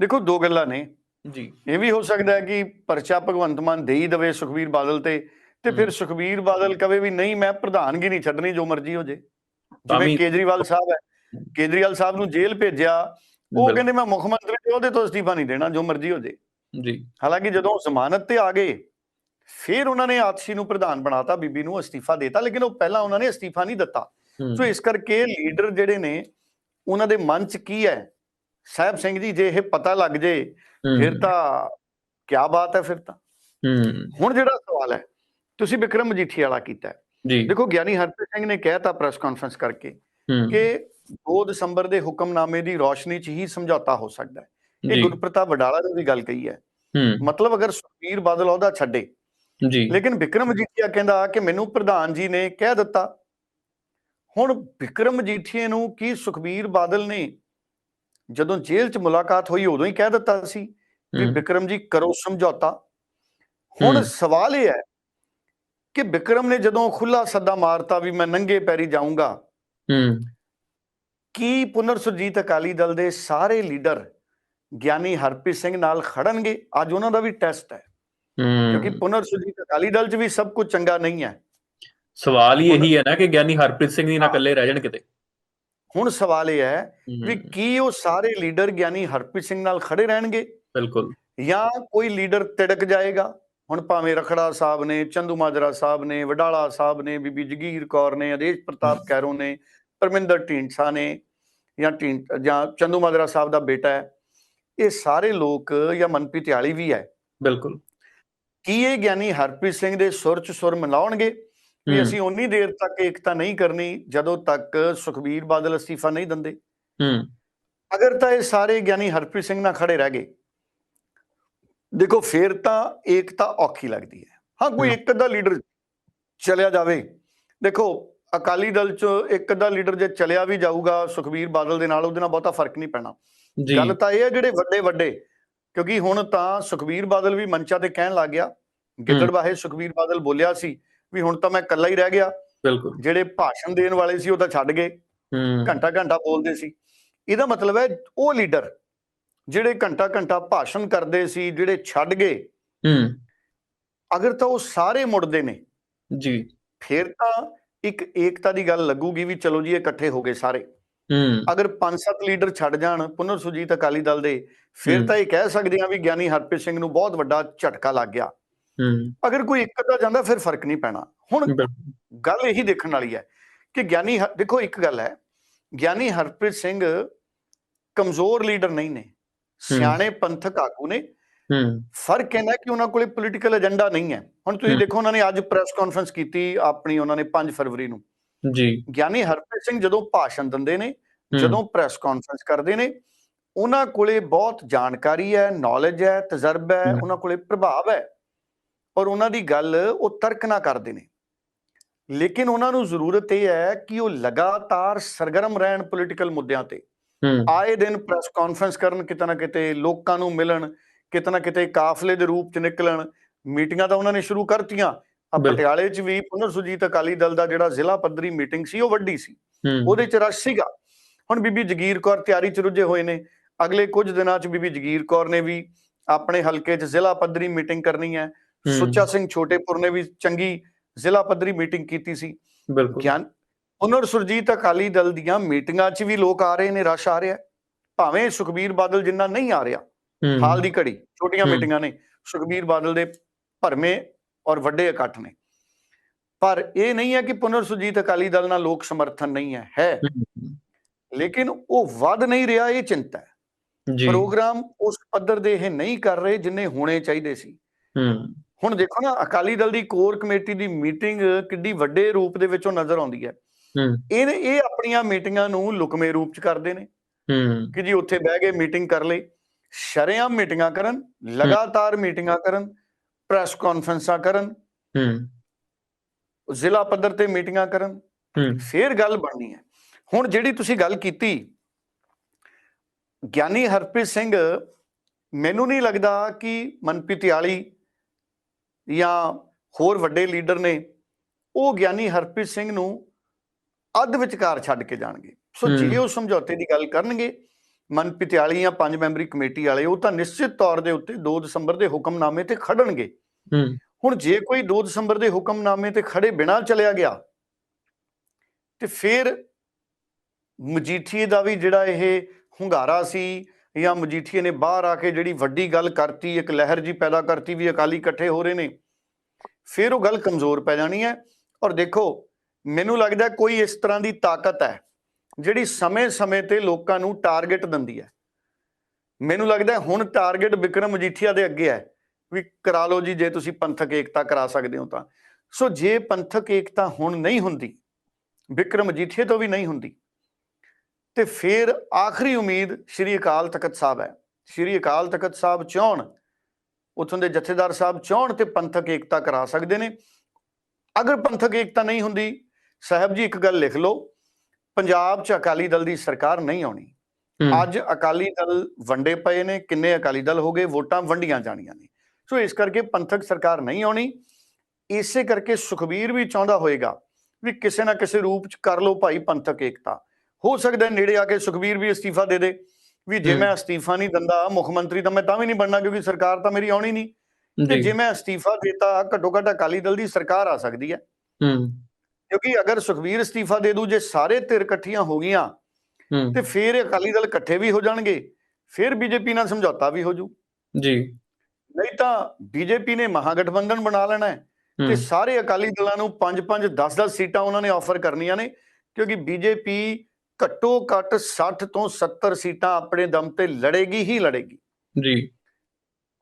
ਦੇਖੋ ਦੋ ਗੱਲਾਂ ਨੇ। ਜੀ। ਇਹ ਵੀ ਹੋ ਸਕਦਾ ਹੈ ਕਿ ਪਰਚਾ ਭਗਵੰਤ ਮਾਨ ਦੇ ਹੀ ਦਵੇ ਸੁਖਬੀਰ ਬਾਦਲ ਤੇ। ਤੇ ਫਿਰ। ਸੁਖਬੀਰ ਬਾਦਲ ਕਵੇ ਵੀ ਨਹੀਂ ਮੈਂ ਪ੍ਰਧਾਨਗੀ ਨਹੀਂ ਛੱਡਣੀ ਜੋ ਮਰਜ਼ੀ ਹੋ ਜੇ। ਜਿਵੇਂ ਕੇਜਰੀਵਾਲ ਸਾਹਿਬ ਹੈ ਕੇਜਰੀਵਾਲ ਸਾਹਿਬ ਨੂੰ ਜੇਲ੍ਹ ਭੇਜਿਆ ਉਹ। ਕਹਿੰਦੇ ਮੈਂ ਮੁੱਖ ਮੰਤਰੀ ਤੇ ਉਹਦੇ ਤੋਂ ਅਸਤੀਫਾ ਨਹੀਂ ਦੇਣਾ ਜੋ ਮਰਜ਼ੀ ਹੋ ਜੇ। ਜੀ। ਹਾਲਾਂਕਿ ਜਦੋਂ ਜ਼ਮਾਨਤ ਤੇ ਆ ਗਏ ਫਿਰ ਉਹਨਾਂ ਨੇ ਆਤਸ਼ੀ ਨੂੰ ਪ੍ਰਧਾਨ ਬਣਾਤਾ ਬੀਬੀ ਨੂੰ ਅਸਤੀਫਾ ਦੇਤਾ ਲੇਕਿਨ ਉਹ ਪਹਿਲਾਂ ਉਹਨਾਂ ਨੇ ਅਸਤੀਫਾ ਨਹੀਂ ਦਿੱਤਾ। ਸੋ ਇਸ ਕਰਕੇ ਲੀਡਰ ਜਿਹੜੇ ਨੇ ਉਹਨਾਂ ਦੇ ਮਨ 'ਚ ਕੀ ਹੈ? ਸਾਹਿਬ ਸਿੰਘ ਜੀ ਜੇ ਇਹ ਪਤਾ ਲੱਗ ਜੇ ਫਿਰ ਤਾਂ ਕੀ ਬਾਤ ਹੈ ਫਿਰ ਤਾਂ। ਹੁਣ ਜਿਹੜਾ ਸਵਾਲ ਹੈ ਤੁਸੀਂ ਵਿਕਰਮ ਮਜੀਠੀ ਵਾਲਾ ਕੀਤਾ। ਜੀ। ਦੇਖੋ ਗਿਆਨੀ ਹਰਪ੍ਰੀਤ ਸਿੰਘ ਨੇ ਕਹਿਤਾ ਪ੍ਰੈਸ ਕਾਨਫਰੰਸ ਕਰਕੇ ਕਿ 2 ਦਸੰਬਰ ਦੇ ਹੁਕਮਨਾਮੇ ਦੀ ਰੋਸ਼ਨੀ 'ਚ ਹੀ ਸਮਝੌਤਾ ਹੋ ਸਕਦਾ ਹੈ। ਇਹ ਗੁਰਪ੍ਰਤਾਪ ਵਡਾਲਾ ਨੇ ਵੀ ਗੱਲ ਕਹੀ ਹੈ। ਮਤਲਬ ਅਗਰ ਸੁਖਬੀਰ ਬਾਦਲ ਉਹਦਾ ਛੱਡੇ। ਜੀ। ਲੇਕਿਨ ਵਿਕਰਮ ਮਜੀਠੀਆ ਕਹਿੰਦਾ ਕਿ ਮੈਨੂੰ ਪ੍ਰਧਾਨ ਜੀ ਨੇ ਕਹਿ ਦਿੱਤਾ। ਹੁਣ ਵਿਕਰਮ ਮਜੀਠੀਏ ਨੂੰ ਕੀ ਸੁਖਬੀਰ ਬਾਦਲ ਨੇ ਜਦੋਂ ਜੇਲ੍ਹ 'ਚ ਮੁਲਾਕਾਤ ਹੋਈ ਉਦੋਂ ਹੀ ਕਹਿ ਦਿੱਤਾ ਸੀ ਵੀ ਹੂੰ, ਵਿਕਰਮ ਜੀ ਕਰੋ ਸਮਝੌਤਾ। ਹੁਣ। ਸਵਾਲ ਇਹ ਹੈ ਕਿ ਵਿਕਰਮ ਨੇ ਜਦੋਂ ਖੁੱਲਾ ਸੱਦਾ ਮਾਰਤਾ ਵੀ ਮੈਂ ਨੰਗੇ ਪੈਰੀ ਜਾਊਂਗਾ ਹੂੰ। ਕੀ ਪੁਨਰ ਸੁਰਜੀਤ ਅਕਾਲੀ ਦਲ ਦੇ ਸਾਰੇ ਲੀਡਰ ਗਿਆਨੀ ਹਰਪ੍ਰੀਤ ਸਿੰਘ ਨਾਲ ਖੜਨਗੇ? ਅੱਜ ਉਹਨਾਂ ਦਾ ਵੀ ਟੈਸਟ ਹੈ। ਕਿਉਂਕਿ ਪੁਨਰ ਸੁਰਜੀਤ ਅਕਾਲੀ ਦਲ 'ਚ ਵੀ ਸਭ ਕੁਝ ਚੰਗਾ ਨਹੀਂ ਹੈ। ਸਵਾਲ ਹੀ ਇਹੀ ਹੈ ਨਾ ਕਿ ਗਿਆਨੀ ਹਰਪ੍ਰੀਤ ਸਿੰਘ ਜੀ ਨਾ। ਇਕੱਲੇ ਰਹਿ ਜਾਣ ਕਿਤੇ। ਹੁਣ ਸਵਾਲ ਇਹ ਹੈ। ਵੀ ਕੀ ਉਹ ਸਾਰੇ ਲੀਡਰ ਗਿਆਨੀ ਹਰਪ੍ਰੀਤ ਸਿੰਘ ਨਾਲ ਖੜੇ ਰਹਿਣਗੇ? ਬਿਲਕੁਲ। ਜਾਂ ਕੋਈ ਲੀਡਰ ਤਿੜਕ ਜਾਏਗਾ? ਹੁਣ ਭਾਵੇਂ ਰਖੜਾ ਸਾਹਿਬ ਨੇ ਚੰਦੂ ਮਾਜਰਾ ਸਾਹਿਬ ਨੇ ਵਡਾਲਾ ਸਾਹਿਬ ਨੇ ਬੀਬੀ ਜਗੀਰ ਕੌਰ ਨੇ ਆਦੇਸ਼ ਪ੍ਰਤਾਪ ਕੈਰੋਂ ਨੇ ਪਰਮਿੰਦਰ ਢੀਂਡਸਾ ਨੇ ਜਾਂ ਢੀਂਡ ਜਾਂ ਚੰਦੂ ਮਾਜਰਾ ਸਾਹਿਬ ਦਾ ਬੇਟਾ ਹੈ ਇਹ ਸਾਰੇ ਲੋਕ ਜਾਂ ਮਨਪ੍ਰੀਤ ਆਲੀ ਵੀ ਹੈ। ਬਿਲਕੁਲ। ਕੀ ਇਹ ਗਿਆਨੀ ਹਰਪ੍ਰੀਤ ਸਿੰਘ ਦੇ ਸੁਰ ਚ ਸੁਰ ਮਿਲਾਉਣਗੇ? ਹੂੰ, ਅਸੀਂ ਉਨੀ ਦੇਰ ਤੱਕ ਏਕਤਾ ਨਹੀਂ ਕਰਨੀ ਜਦੋਂ ਤੱਕ ਸੁਖਬੀਰ ਬਾਦਲ ਅਸਤੀਫਾ ਨਹੀਂ ਦਿੰਦੇ। ਹੂੰ ਅਗਰ ਤਾਂ ਇਹ ਸਾਰੇ ਗਿਆਨੀ ਹਰਪ੍ਰੀਤ ਸਿੰਘ ਨਾਲ ਖੜੇ ਰਹਿ ਗਏ। ਦੇਖੋ ਫੇਰ ਤਾਂ ਏਕਤਾ ਔਖੀ ਲੱਗਦੀ ਹੈ। ਹਾਂ ਕੋਈ। ਇੱਕ ਅੱਧਾ ਲੀਡਰ ਚਲਿਆ ਜਾਵੇ। ਦੇਖੋ ਅਕਾਲੀ ਦਲ ਚ ਇੱਕ ਅੱਧਾ ਲੀਡਰ ਜੇ ਚਲਿਆ ਵੀ ਜਾਊਗਾ ਸੁਖਬੀਰ ਬਾਦਲ ਦੇ ਨਾਲ ਉਹਦੇ ਨਾਲ ਬਹੁਤਾ ਫ਼ਰਕ ਨਹੀਂ ਪੈਣਾ। ਗੱਲ ਤਾਂ ਇਹ ਹੈ ਜਿਹੜੇ ਵੱਡੇ ਵੱਡੇ ਕਿਉਂਕਿ ਹੁਣ ਤਾਂ ਸੁਖਬੀਰ ਬਾਦਲ ਵੀ ਮੰਚਾਂ ਤੇ ਕਹਿਣ ਲੱਗ ਗਿਆ। ਗਿੱਦੜਬਾਹੇ ਸੁਖਬੀਰ ਬਾਦਲ ਬੋਲਿਆ ਸੀ ਵੀ ਹੁਣ ਤਾਂ ਮੈਂ ਇਕੱਲਾ ਹੀ ਰਹਿ ਗਿਆ। ਬਿਲਕੁਲ। ਜਿਹੜੇ ਭਾਸ਼ਣ ਦੇਣ ਵਾਲੇ ਸੀ ਉਹ ਤਾਂ ਛੱਡ ਗਏ। ਘੰਟਾ ਘੰਟਾ ਬੋਲਦੇ ਸੀ। ਇਹਦਾ ਮਤਲਬ ਹੈ ਉਹ ਲੀਡਰ ਜਿਹੜੇ ਘੰਟਾ ਘੰਟਾ ਭਾਸ਼ਣ ਕਰਦੇ ਸੀ ਜਿਹੜੇ ਛੱਡ ਗਏ ਹੂੰ। ਅਗਰ ਤਾਂ ਉਹ ਸਾਰੇ ਮੁੜਦੇ ਨੇ ਜੀ। ਫਿਰ ਤਾਂ ਇੱਕ ਏਕਤਾ ਦੀ ਗੱਲ ਲੱਗੂਗੀ ਵੀ ਚਲੋ ਜੀ ਇਕੱਠੇ ਹੋ ਗਏ ਸਾਰੇ। ਹੂੰ। ਅਗਰ ਪੰਜ ਸੱਤ ਲੀਡਰ ਛੱਡ ਜਾਣ ਪੁਨਰ ਸੁਜੀਤ ਅਕਾਲੀ ਦਲ ਦੇ ਫਿਰ। ਤਾਂ ਇਹ ਕਹਿ ਸਕਦੇ ਹਾਂ ਵੀ ਗਿਆਨੀ ਹਰਪ੍ਰੀਤ ਸਿੰਘ ਨੂੰ ਬਹੁਤ ਵੱਡਾ ਝਟਕਾ ਲੱਗ ਗਿਆ। ਹੂੰ। ਅਗਰ ਕੋਈ ਇੱਕ ਅੱਧਾ ਜਾਂਦਾ ਫਿਰ ਫ਼ਰਕ ਨਹੀਂ ਪੈਣਾ। ਹੁਣ ਗੱਲ ਇਹੀ ਦੇਖਣ ਵਾਲੀ ਹੈ ਕਿ ਗਿਆਨੀ ਦੇਖੋ ਇੱਕ ਗੱਲ ਹੈ ਗਿਆਨੀ ਹਰਪ੍ਰੀਤ ਸਿੰਘ ਕਮਜ਼ੋਰ ਲੀਡਰ ਨਹੀਂ ਨੇ। ਸਿਆਣੇ ਪੰਥਕ ਆਗੂ ਨੇ। ਫ਼ਰਕ ਇਹਨਾਂ ਕਿ ਉਹਨਾਂ ਕੋਲੇ ਪੋਲੀਟੀਕਲ ਏਜੰਡਾ ਨਹੀਂ ਹੈ। ਹੁਣ ਤੁਸੀਂ। ਦੇਖੋ ਉਹਨਾਂ ਨੇ ਅੱਜ ਪ੍ਰੈਸ ਕਾਨਫਰੰਸ ਕੀਤੀ ਆਪਣੀ ਉਹਨਾਂ ਨੇ 5 ਫਰਵਰੀ ਨੂੰ। ਜੀ। ਗਿਆਨੀ ਹਰਪ੍ਰੀਤ ਸਿੰਘ ਜਦੋਂ ਭਾਸ਼ਣ ਦਿੰਦੇ ਨੇ ਜਦੋਂ ਪ੍ਰੈਸ ਕਾਨਫਰੰਸ ਕਰਦੇ ਨੇ ਉਹਨਾਂ ਕੋਲੇ ਬਹੁਤ ਜਾਣਕਾਰੀ ਹੈ ਨੌਲੇਜ ਹੈ ਤਜਰਬਾ ਹੈ। ਉਹਨਾਂ ਕੋਲੇ ਪ੍ਰਭਾਵ ਹੈ ਔਰ ਉਹਨਾਂ ਦੀ ਗੱਲ ਉਹ ਤਰਕ ਨਾ ਕਰਦੇ ਨੇ। ਲੇਕਿਨ ਉਹਨਾਂ ਨੂੰ ਜ਼ਰੂਰਤ ਇਹ ਹੈ ਕਿ ਉਹ ਲਗਾਤਾਰ ਸਰਗਰਮ ਰਹਿਣ ਪੋਲੀਟੀਕਲ ਮੁੱਦਿਆਂ ਤੇ। ਆਏ ਦਿਨ ਪ੍ਰੈਸ ਕਾਨਫਰੰਸ ਕਰਨ ਕਿਤੇ ਨਾ ਕਿਤੇ ਲੋਕਾਂ ਨੂੰ ਮਿਲਣ ਕਿਤੇ ਨਾ ਕਿਤੇ ਕਾਫਲੇ ਦੇ ਰੂਪ ਚ ਨਿਕਲਣ ਮੀਟਿੰਗਾਂ ਤਾਂ ਉਹਨਾਂ ਨੇ ਸ਼ੁਰੂ ਕਰਤੀਆਂ। ਆ। ਪਟਿਆਲੇ 'ਚ ਵੀ ਪੁਨਰ ਸੁਜੀਤ ਅਕਾਲੀ ਦਲ ਦਾ ਜਿਹੜਾ ਜ਼ਿਲ੍ਹਾ ਪੱਧਰੀ ਮੀਟਿੰਗ ਸੀ ਉਹ ਵੱਡੀ ਸੀ। ਉਹਦੇ 'ਚ ਰਸ਼ ਸੀਗਾ। ਹੁਣ ਬੀਬੀ ਜਗੀਰ ਕੌਰ ਤਿਆਰੀ 'ਚ ਰੁੱਝੇ ਹੋਏ ਨੇ। ਅਗਲੇ ਕੁਝ ਦਿਨਾਂ 'ਚ ਬੀਬੀ ਜਗੀਰ ਕੌਰ ਨੇ ਵੀ ਆਪਣੇ ਹਲਕੇ 'ਚ ਜ਼ਿਲ੍ਹਾ ਪੱਧਰੀ ਮੀਟਿੰਗ ਕਰਨੀ ਹੈ। ਹੂੰ। ਸੁੱਚਾ ਸਿੰਘ ਛੋਟੇਪੁਰ ਨੇ ਵੀ ਚੰਗੀ ਜ਼ਿਲ੍ਹਾ ਪੱਧਰੀ ਮੀਟਿੰਗ ਕੀਤੀ ਸੀ। ਬਿਲਕੁਲ। ਗਿਆਨ ਪੁਨਰ ਸੁਰਜੀਤ ਅਕਾਲੀ ਦਲ ਦੀਆਂ ਮੀਟਿੰਗਾਂ 'ਚ ਵੀ ਲੋਕ ਆ ਰਹੇ ਨੇ ਰਸ਼ ਆ ਰਿਹਾ। ਭਾਵੇਂ ਸੁਖਬੀਰ ਬਾਦਲ ਜਿੰਨਾ ਨਹੀਂ ਆ ਰਿਹਾ ਹਾਲ ਦੀ ਘੜੀ ਛੋਟੀਆਂ। ਮੀਟਿੰਗਾਂ ਨੇ ਸੁਖਬੀਰ ਬਾਦਲ ਦੇ ਭਰਮੇ ਔਰ ਵੱਡੇ ਇਕੱਠ ਨੇ। ਪਰ ਇਹ ਨਹੀਂ ਹੈ ਕਿ ਪੁਨਰ ਸੁਰਜੀਤ ਅਕਾਲੀ ਦਲ ਨਾਲ ਲੋਕ ਸਮਰਥਨ ਨਹੀਂ ਹੈ ਹੈ। ਲੇਕਿਨ ਉਹ ਵੱਧ ਨਹੀਂ ਰਿਹਾ ਇਹ ਚਿੰਤਾ ਹੈ। ਜੀ। ਪ੍ਰੋਗਰਾਮ ਉਸ ਪੱਧਰ ਦੇ ਇਹ ਨਹੀਂ ਕਰ ਰਹੇ ਜਿੰਨੇ ਹੋਣੇ ਚਾਹੀਦੇ ਸੀ। ਹੁਣ ਦੇਖੋ ਨਾ ਅਕਾਲੀ ਦਲ ਦੀ ਕੋਰ ਕਮੇਟੀ ਦੀ ਮੀਟਿੰਗ ਕਿੱਡੀ ਵੱਡੇ ਰੂਪ ਦੇ ਵਿੱਚੋਂ ਨਜ਼ਰ ਆਉਂਦੀ ਹੂੰ। ਇਹ ਇਹ ਆਪਣੀਆਂ ਮੀਟਿੰਗਾਂ ਨੂੰ ਲੁਕਵੇਂ ਰੂਪ ਚ ਕਰਦੇ ਨੇ। ਹੂੰ। ਕਿ ਜੀ ਉੱਥੇ ਬਹਿ ਕੇ ਮੀਟਿੰਗ ਕਰ ਲਈ। ਸ਼ਰੇਆਮ ਮੀਟਿੰਗਾਂ ਕਰਨ ਲਗਾਤਾਰ ਮੀਟਿੰਗਾਂ ਕਰਨ ਪ੍ਰੈਸ ਕਾਨਫਰੰਸਾਂ ਕਰਨ। ਹੂੰ। ਜ਼ਿਲ੍ਹਾ ਪੱਧਰ ਤੇ ਮੀਟਿੰਗਾਂ ਕਰਨ। ਹੂੰ। ਫੇਰ ਗੱਲ ਬਣਨੀ ਹੈ। ਹੁਣ ਜਿਹੜੀ ਤੁਸੀਂ ਗੱਲ ਕੀਤੀ ਗਿਆਨੀ ਹਰਪ੍ਰੀਤ ਸਿੰਘ ਮੈਨੂੰ ਨਹੀਂ ਲੱਗਦਾ ਕਿ ਮਨਪ੍ਰੀਤ ਯਾਲੀ ਜਾਂ ਹੋਰ ਵੱਡੇ ਲੀਡਰ ਨੇ ਉਹ ਗਿਆਨੀ ਹਰਪ੍ਰੀਤ ਸਿੰਘ ਨੂੰ ਅੱਧ ਵਿਚਕਾਰ ਛੱਡ ਕੇ ਜਾਣਗੇ। ਸੋ। ਜੇ ਉਹ ਸਮਝੌਤੇ ਦੀ ਗੱਲ ਕਰਨਗੇ ਮਨਪ੍ਰੀਤ ਯਾਲੀ ਜਾਂ ਪੰਜ ਮੈਂਬਰੀ ਕਮੇਟੀ ਵਾਲੇ ਉਹ ਤਾਂ ਨਿਸ਼ਚਿਤ ਤੌਰ ਦੇ ਉੱਤੇ 2 ਦਸੰਬਰ ਦੇ ਹੁਕਮਨਾਮੇ ਤੇ ਖੜਨਗੇ। ਹੁਣ ਜੇ ਕੋਈ 2 ਦਸੰਬਰ ਦੇ ਹੁਕਮਨਾਮੇ ਤੇ ਖੜੇ ਬਿਨਾਂ ਚਲਿਆ ਗਿਆ ਤੇ ਫਿਰ ਮਜੀਠੀਏ ਦਾ ਵੀ ਜਿਹੜਾ ਇਹ ਹੁੰਗਾਰਾ ਸੀ ਜਾਂ ਮਜੀਠੀਏ ਨੇ ਬਾਹਰ ਆ ਕੇ ਜਿਹੜੀ ਵੱਡੀ ਗੱਲ ਕਰਤੀ ਇੱਕ ਲਹਿਰ ਜੀ ਪੈਦਾ ਕਰਤੀ ਵੀ ਅਕਾਲੀ ਇਕੱਠੇ ਹੋ ਰਹੇ ਨੇ ਫਿਰ ਉਹ ਗੱਲ ਕਮਜ਼ੋਰ ਪੈ ਜਾਣੀ ਹੈ। ਔਰ ਦੇਖੋ ਮੈਨੂੰ ਲੱਗਦਾ ਕੋਈ ਇਸ ਤਰ੍ਹਾਂ ਦੀ ਤਾਕਤ ਹੈ, ਜਿਹੜੀ ਸਮੇਂ-ਸਮੇਂ ਤੇ ਲੋਕਾਂ ਨੂੰ ਟਾਰਗੇਟ ਦਿੰਦੀ ਹੈ। ਮੈਨੂੰ ਲੱਗਦਾ ਹੁਣ ਟਾਰਗੇਟ ਵਿਕਰਮ ਮਜੀਠੀਆ ਦੇ ਅੱਗੇ ਹੈ, ਵੀ ਕਰਾ ਲਓ ਜੀ, ਜੇ ਤੁਸੀਂ ਪੰਥਕ ਏਕਤਾ ਕਰਾ ਸਕਦੇ ਹੋ ਤਾਂ। ਸੋ ਜੇ ਪੰਥਕ ਏਕਤਾ ਹੁਣ ਨਹੀਂ ਹੁੰਦੀ, ਵਿਕਰਮ ਮਜੀਠੀਏ ਤੋਂ ਵੀ ਨਹੀਂ ਹੁੰਦੀ, ਤੇ ਫਿਰ ਆਖਰੀ ਉਮੀਦ ਸ੍ਰੀ ਅਕਾਲ ਤਖਤ ਸਾਹਿਬ ਹੈ। ਸ੍ਰੀ ਅਕਾਲ ਤਖਤ ਸਾਹਿਬ ਚਾਹਣ ਉਥੋਂ ਦੇ ਜਥੇਦਾਰ ਸਾਹਿਬ ਚਾਹਣ ਤੇ ਪੰਥਕ ਏਕਤਾ ਕਰਾ ਸਕਦੇ ਨੇ। ਅਗਰ ਪੰਥਕ ਏਕਤਾ ਨਹੀਂ ਹੁੰਦੀ ਸਾਹਿਬ ਜੀ ਇੱਕ ਗੱਲ ਲਿਖ ਲਓ। ਪੰਜਾਬ 'ਚ ਅਕਾਲੀ ਦਲ ਦੀ ਸਰਕਾਰ ਨਹੀਂ ਆਉਣੀ। ਅੱਜ ਅਕਾਲੀ ਦਲ ਵੰਡੇ ਪਏ ਨੇ ਕਿੰਨੇ ਅਕਾਲੀ ਦਲ ਹੋ ਗਏ ਵੋਟਾਂ ਵੰਡੀਆਂ ਜਾਣੀਆਂ ਨੇ। ਸੋ ਇਸ ਕਰਕੇ ਪੰਥਕ ਸਰਕਾਰ ਨਹੀਂ ਆਉਣੀ। ਇਸੇ ਕਰਕੇ ਸੁਖਬੀਰ ਵੀ ਚਾਹੁੰਦਾ ਹੋਏਗਾ ਵੀ ਕਿਸੇ ਨਾ ਕਿਸੇ ਰੂਪ ਚ ਕਰ ਲਓ ਭਾਈ ਪੰਥਕ ਏਕਤਾ। ਹੋ ਸਕਦਾ ਨੇੜੇ ਆ ਕੇ ਸੁਖਬੀਰ ਵੀ ਅਸਤੀਫਾ ਦੇ ਦੇ ਵੀ ਜੇ। ਮੈਂ ਅਸਤੀਫਾ ਨਹੀਂ ਦਿੰਦਾ ਮੁੱਖ ਮੰਤਰੀ ਤਾਂ ਮੈਂ ਤਾਂ ਵੀ ਨਹੀਂ ਬਣਨਾ ਕਿਉਂਕਿ ਸਰਕਾਰ ਤਾਂ ਮੇਰੀ ਆਉਣੀ ਨਹੀਂ। ਤੇ ਜੀ। ਜੇ ਮੈਂ ਅਸਤੀਫਾ ਦੇਤਾ ਘੱਟੋ ਘੱਟ ਅਕਾਲੀ ਦਲ ਦੀ ਸਰਕਾਰ ਆ ਸਕਦੀ ਹੈ। ਹੂੰ। ਕਿਉਂਕਿ ਅਗਰ ਸੁਖਬੀਰ ਅਸਤੀਫਾ ਦੇ ਦੂ ਜੇ ਸਾਰੇ ਧਿਰ ਇਕੱਠੀਆਂ ਹੋ ਗਈਆਂ ਤੇ ਫਿਰ ਅਕਾਲੀ ਦਲ ਇਕੱਠੇ ਵੀ ਹੋ ਜਾਣਗੇ ਫਿਰ ਬੀਜੇਪੀ ਨਾਲ ਸਮਝੌਤਾ ਵੀ ਹੋ ਜੂ। ਜੀ। ਨਹੀਂ ਤਾਂ ਬੀਜੇਪੀ ਨੇ ਮਹਾਗਠਬੰਧਨ ਬਣਾ ਲੈਣਾ ਹੈ ਤੇ ਸਾਰੇ ਅਕਾਲੀ ਦਲਾਂ ਨੂੰ 5-5 10-10 ਸੀਟਾਂ ਉਹਨਾਂ ਨੇ ਆਫਰ ਕਰਨੀਆਂ ਨੇ ਕਿਉਂਕਿ ਬੀਜੇਪੀ ਘੱਟੋ ਘੱਟ 60 ਤੋਂ 70 ਸੀਟਾਂ ਆਪਣੇ ਦਮ ਤੇ ਲੜੇਗੀ ਹੀ ਲੜੇਗੀ। ਜੀ।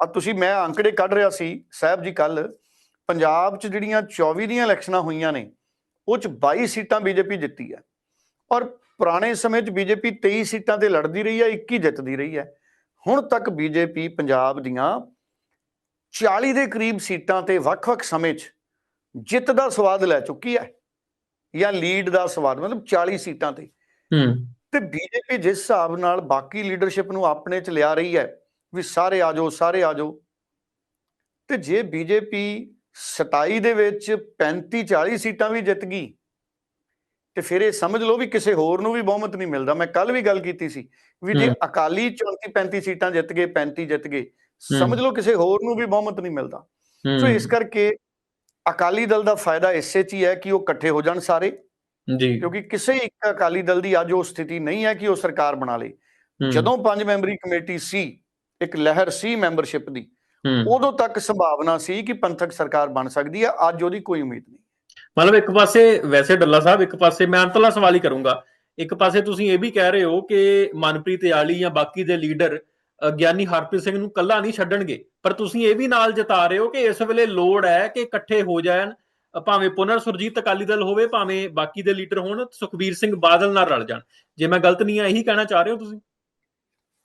ਆ ਤੁਸੀਂ ਮੈਂ ਅੰਕੜੇ ਕੱਢ ਰਿਹਾ ਸੀ ਸਾਹਿਬ ਜੀ ਕੱਲ ਪੰਜਾਬ 'ਚ ਜਿਹੜੀਆਂ 24 ਦੀਆਂ ਇਲੈਕਸ਼ਨਾਂ ਹੋਈਆਂ ਨੇ ਉਹ 'ਚ 22 ਸੀਟਾਂ ਬੀਜੇਪੀ ਜਿੱਤੀ ਹੈ। ਔਰ ਪੁਰਾਣੇ ਸਮੇਂ 'ਚ ਬੀਜੇਪੀ 23 ਸੀਟਾਂ ਤੇ ਲੜਦੀ ਰਹੀ ਹੈ 21 ਜਿੱਤਦੀ ਰਹੀ ਹੈ। ਹੁਣ ਤੱਕ ਬੀਜੇਪੀ ਪੰਜਾਬ ਦੀਆਂ 40 ਦੇ ਕਰੀਬ ਸੀਟਾਂ ਤੇ ਵੱਖ-ਵੱਖ ਸਮੇਂ 'ਚ ਜਿੱਤ ਦਾ ਸਵਾਦ ਲੈ ਚੁੱਕੀ ਹੈ ਜਾਂ ਲੀਡ ਦਾ ਸਵਾਦ ਮਤਲਬ 40 ਸੀਟਾਂ ਤੇ। ਹੂੰ। ਤੇ ਬੀਜੇਪੀ ਜਿਸ ਹਿਸਾਬ ਨਾਲ ਬਾਕੀ ਲੀਡਰਸ਼ਿਪ ਨੂੰ ਆਪਣੇ ਚ ਲਿਆ ਰਹੀ ਹੈ ਵੀ ਸਾਰੇ ਆ ਜਾਓ ਸਾਰੇ ਆ ਜਾਓ ਤੇ ਜੇ ਬੀਜੇਪੀ 27 ਦੇ ਵਿੱਚ 35 40 ਸੀਟਾਂ ਵੀ ਜਿੱਤ ਗਈ। ਤੇ ਫਿਰ ਇਹ ਸਮਝ ਲਓ ਵੀ ਕਿਸੇ ਹੋਰ ਨੂੰ ਵੀ ਬਹੁਮਤ ਨਹੀਂ ਮਿਲਦਾ। ਮੈਂ ਕੱਲ ਵੀ ਗੱਲ ਕੀਤੀ ਸੀ ਵੀ ਜੇ। ਅਕਾਲੀ 34 35 ਸੀਟਾਂ ਜਿੱਤ ਗਏ 35 ਜਿੱਤ ਗਏ। ਸਮਝ ਲਓ ਕਿਸੇ ਹੋਰ ਨੂੰ ਵੀ ਬਹੁਮਤ ਨਹੀਂ ਮਿਲਦਾ। ਸੋ ਇਸ ਕਰਕੇ ਅਕਾਲੀ ਦਲ ਦਾ ਫਾਇਦਾ ਇਸੇ 'ਚ ਹੀ ਹੈ ਕਿ ਉਹ ਇਕੱਠੇ ਹੋ ਜਾਣ ਸਾਰੇ। ਜੀ। ਕਿਉਂਕਿ ਕਿਸੇ ਇੱਕ ਅਕਾਲੀ ਦਲ ਦੀ ਅੱਜ ਉਹ ਸਥਿਤੀ ਨਹੀਂ ਹੈ ਕਿ ਉਹ ਸਰਕਾਰ ਬਣਾ ਲੇ। ਜਦੋਂ ਪੰਜ ਮੈਂਬਰੀ ਕਮੇਟੀ ਸੀ ਇੱਕ ਲਹਿਰ ਸੀ ਮੈਂਬਰਸ਼ਿਪ ਦੀ ਉਦੋਂ ਤੱਕ ਸੰਭਾਵਨਾ ਸੀ ਕਿ ਪੰਥਕ ਸਰਕਾਰ ਬਣ ਸਕਦੀ ਹੈ ਅੱਜ ਉਹਦੀ ਕੋਈ ਉਮੀਦ ਨਹੀਂ। ਮਤਲਬ ਇੱਕ ਪਾਸੇ ਵੈਸੇ ਡੱਲਾ ਸਾਹਿਬ ਇੱਕ ਪਾਸੇ ਮੈਂ ਅੰਤਲਾ ਸਵਾਲ ਹੀ ਕਰੂੰਗਾ। ਇੱਕ ਪਾਸੇ ਤੁਸੀਂ ਇਹ ਵੀ ਕਹਿ ਰਹੇ ਹੋ ਕਿ ਮਨਪ੍ਰੀਤ ਯਾਲੀ ਜਾਂ ਬਾਕੀ ਦੇ ਲੀਡਰ ਗਿਆਨੀ ਹਰਪ੍ਰੀਤ ਸਿੰਘ ਨੂੰ ਕੱਲਾ ਨਹੀਂ ਛੱਡਣਗੇ। ਪਰ ਤੁਸੀਂ ਇਹ ਵੀ ਨਾਲ ਜਤਾ ਰਹੇ ਹੋ ਕਿ ਇਸ ਵੇਲੇ ਲੋੜ ਹੈ ਕਿ ਇਕੱਠੇ ਹੋ ਜਾਣ। ਭਾਵੇਂ ਪੁਨਰ ਸੁਰਜੀਤ ਅਕਾਲੀ ਦਲ ਹੋਵੇ ਭਾਵੇਂ ਬਾਕੀ ਦੇ ਲੀਡਰ ਹੋਣ ਸੁਖਬੀਰ ਸਿੰਘ ਬਾਦਲ ਨਾਲ ਰਲ ਜਾਣ। ਜੇ ਮੈਂ ਗਲਤ ਨਹੀਂ ਆ ਇਹੀ ਕਹਿਣਾ ਚਾਹ ਰਹੇ ਹੋ ਤੁਸੀਂ?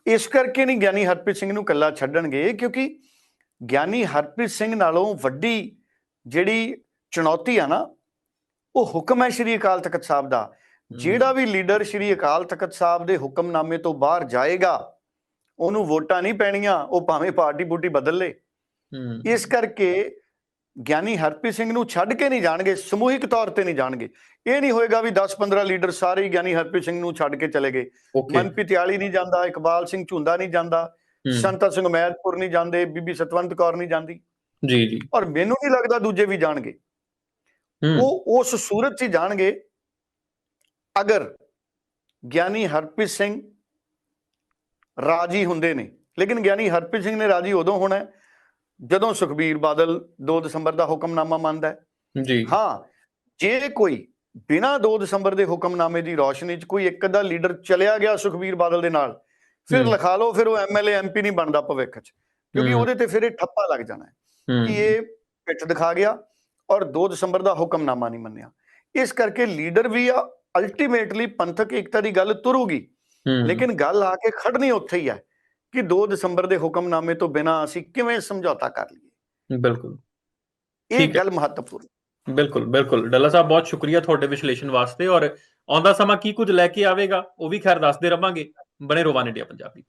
ਇਸ ਕਰਕੇ ਨਹੀਂ ਗਿਆਨੀ ਹਰਪ੍ਰੀਤ ਸਿੰਘ ਨੂੰ ਕੱਲਾ ਛੱਡਣਗੇ ਕਿਉਂਕਿ ਗਿਆਨੀ ਹਰਪ੍ਰੀਤ ਸਿੰਘ ਨਾਲੋਂ ਵੱਡੀ ਜਿਹੜੀ ਚੁਣੌਤੀ ਆ ਨਾ ਉਹ ਹੁਕਮ ਹੈ ਸ਼੍ਰੀ ਅਕਾਲ ਤਖਤ ਸਾਹਿਬ ਦਾ। ਜਿਹੜਾ ਵੀ ਲੀਡਰ ਸ਼੍ਰੀ ਅਕਾਲ ਤਖਤ ਸਾਹਿਬ ਦੇ ਹੁਕਮਨਾਮੇ ਤੋਂ ਬਾਹਰ ਜਾਏਗਾ ਉਹਨੂੰ ਵੋਟਾਂ ਨਹੀਂ ਪੈਣੀਆਂ ਉਹ ਭਾਵੇਂ ਪਾਰਟੀ ਬੂਟੀ ਬਦਲ ਲੇ। ਇਸ ਕਰਕੇ ਗਿਆਨੀ ਹਰਪ੍ਰੀਤ ਸਿੰਘ ਨੂੰ ਛੱਡ ਕੇ ਨਹੀਂ ਜਾਣਗੇ ਸਮੂਹਿਕ ਤੌਰ ਤੇ ਨਹੀਂ ਜਾਣਗੇ। ਇਹ ਨਹੀਂ ਹੋਏਗਾ ਵੀ 10-15 ਲੀਡਰ ਸਾਰੇ ਗਿਆਨੀ ਹਰਪ੍ਰੀਤ ਸਿੰਘ ਨੂੰ ਛੱਡ ਕੇ ਚਲੇ ਗਏ। ਮਨਪ੍ਰੀਤ ਆਲੀ ਨਹੀਂ ਜਾਂਦਾ ਇਕਬਾਲ ਸਿੰਘ ਝੁੰਦਾ ਨਹੀਂ ਜਾਂਦਾ। ਸੰਤਾ ਸਿੰਘ ਮਹਿਰਪੁਰ ਨਹੀਂ ਜਾਂਦੇ ਬੀਬੀ ਸਤਵੰਤ ਕੌਰ ਨਹੀਂ ਜਾਂਦੀ। ਜੀ ਜੀ। ਔਰ ਮੈਨੂੰ ਨਹੀਂ ਲੱਗਦਾ ਦੂਜੇ ਵੀ ਜਾਣਗੇ। ਉਹ ਉਸ ਸੂਰਤ 'ਚ ਹੀ ਜਾਣਗੇ। ਅਗਰ ਗਿਆਨੀ ਹਰਪ੍ਰੀਤ ਸਿੰਘ ਰਾਜੀ ਹੁੰਦੇ ਨੇ ਲੇਕਿਨ ਗਿਆਨੀ ਹਰਪ੍ਰੀਤ ਸਿੰਘ ਨੇ ਰਾਜੀ ਉਦੋਂ ਹੋਣਾ ਜਦੋਂ ਸੁਖਬੀਰ ਬਾਦਲ 2 ਦਸੰਬਰ ਦਾ ਹੁਕਮਨਾਮਾ ਮੰਨਦਾ ਹੈ। ਜੀ। ਹਾਂ ਜੇ ਕੋਈ ਬਿਨਾਂ 2 ਦਸੰਬਰ ਦੇ ਹੁਕਮਨਾਮੇ ਦੀ ਰੌਸ਼ਨੀ 'ਚ ਕੋਈ ਇੱਕ ਅੱਧਾ ਲੀਡਰ ਚਲਿਆ ਗਿਆ ਸੁਖਬੀਰ ਬਾਦਲ ਦੇ ਨਾਲ ਫਿਰ। ਲਿਖਾ ਲਓ ਫਿਰ ਉਹ ਐਮਐਲਏ ਐਮਪੀ ਨਹੀਂ ਬਣਦਾ ਭਵਿੱਖ 'ਚ। ਕਿਉਂਕਿ। ਉਹਦੇ ਤੇ ਫਿਰ ਇਹ ਠੱਪਾ ਲੱਗ ਜਾਣਾ ਹੈ ਕਿ ਇਹ ਪਿੱਠ ਦਿਖਾ ਗਿਆ ਔਰ 2 ਦਸੰਬਰ ਦਾ ਹੁਕਮਨਾਮਾ ਨਹੀਂ ਮੰਨਿਆ। ਇਸ ਕਰਕੇ ਲੀਡਰ ਵੀ ਆ ਅਲਟੀਮੇਟਲੀ ਪੰਥਕ ਏਕਤਾ ਦੀ ਗੱਲ ਤੁਰੂਗੀ। ਲੇਕਿਨ ਗੱਲ ਆ ਕੇ ਖੜਨੀ ਉੱਥੇ ਹੀ ਹੈ ਕਿ 2 ਦਸੰਬਰ ਦੇ ਹੁਕਮਨਾਮੇ ਤੋਂ ਬਿਨਾਂ ਅਸੀਂ ਕਿਵੇਂ ਸਮਝੌਤਾ ਕਰ ਲਈਏ। ਬਿਲਕੁਲ। ਇਹ। ਗੱਲ ਮਹੱਤਵਪੂਰਨ। ਬਿਲਕੁਲ ਬਿਲਕੁਲ। ਡੱਲਾ ਸਾਹਿਬ ਬਹੁਤ ਸ਼ੁਕਰੀਆ ਤੁਹਾਡੇ ਵਿਸ਼ਲੇਸ਼ਣ ਵਾਸਤੇ ਔਰ ਆਉਂਦਾ ਸਮਾਂ ਕੀ ਕੁਝ ਲੈ ਕੇ ਆਵੇਗਾ ਉਹ ਵੀ ਖੈਰ ਦੱਸਦੇ ਰਵਾਂਗੇ। ਬਣੇ ਰੋਵਾਨ ਇੰਡੀਆ ਪੰਜਾਬੀ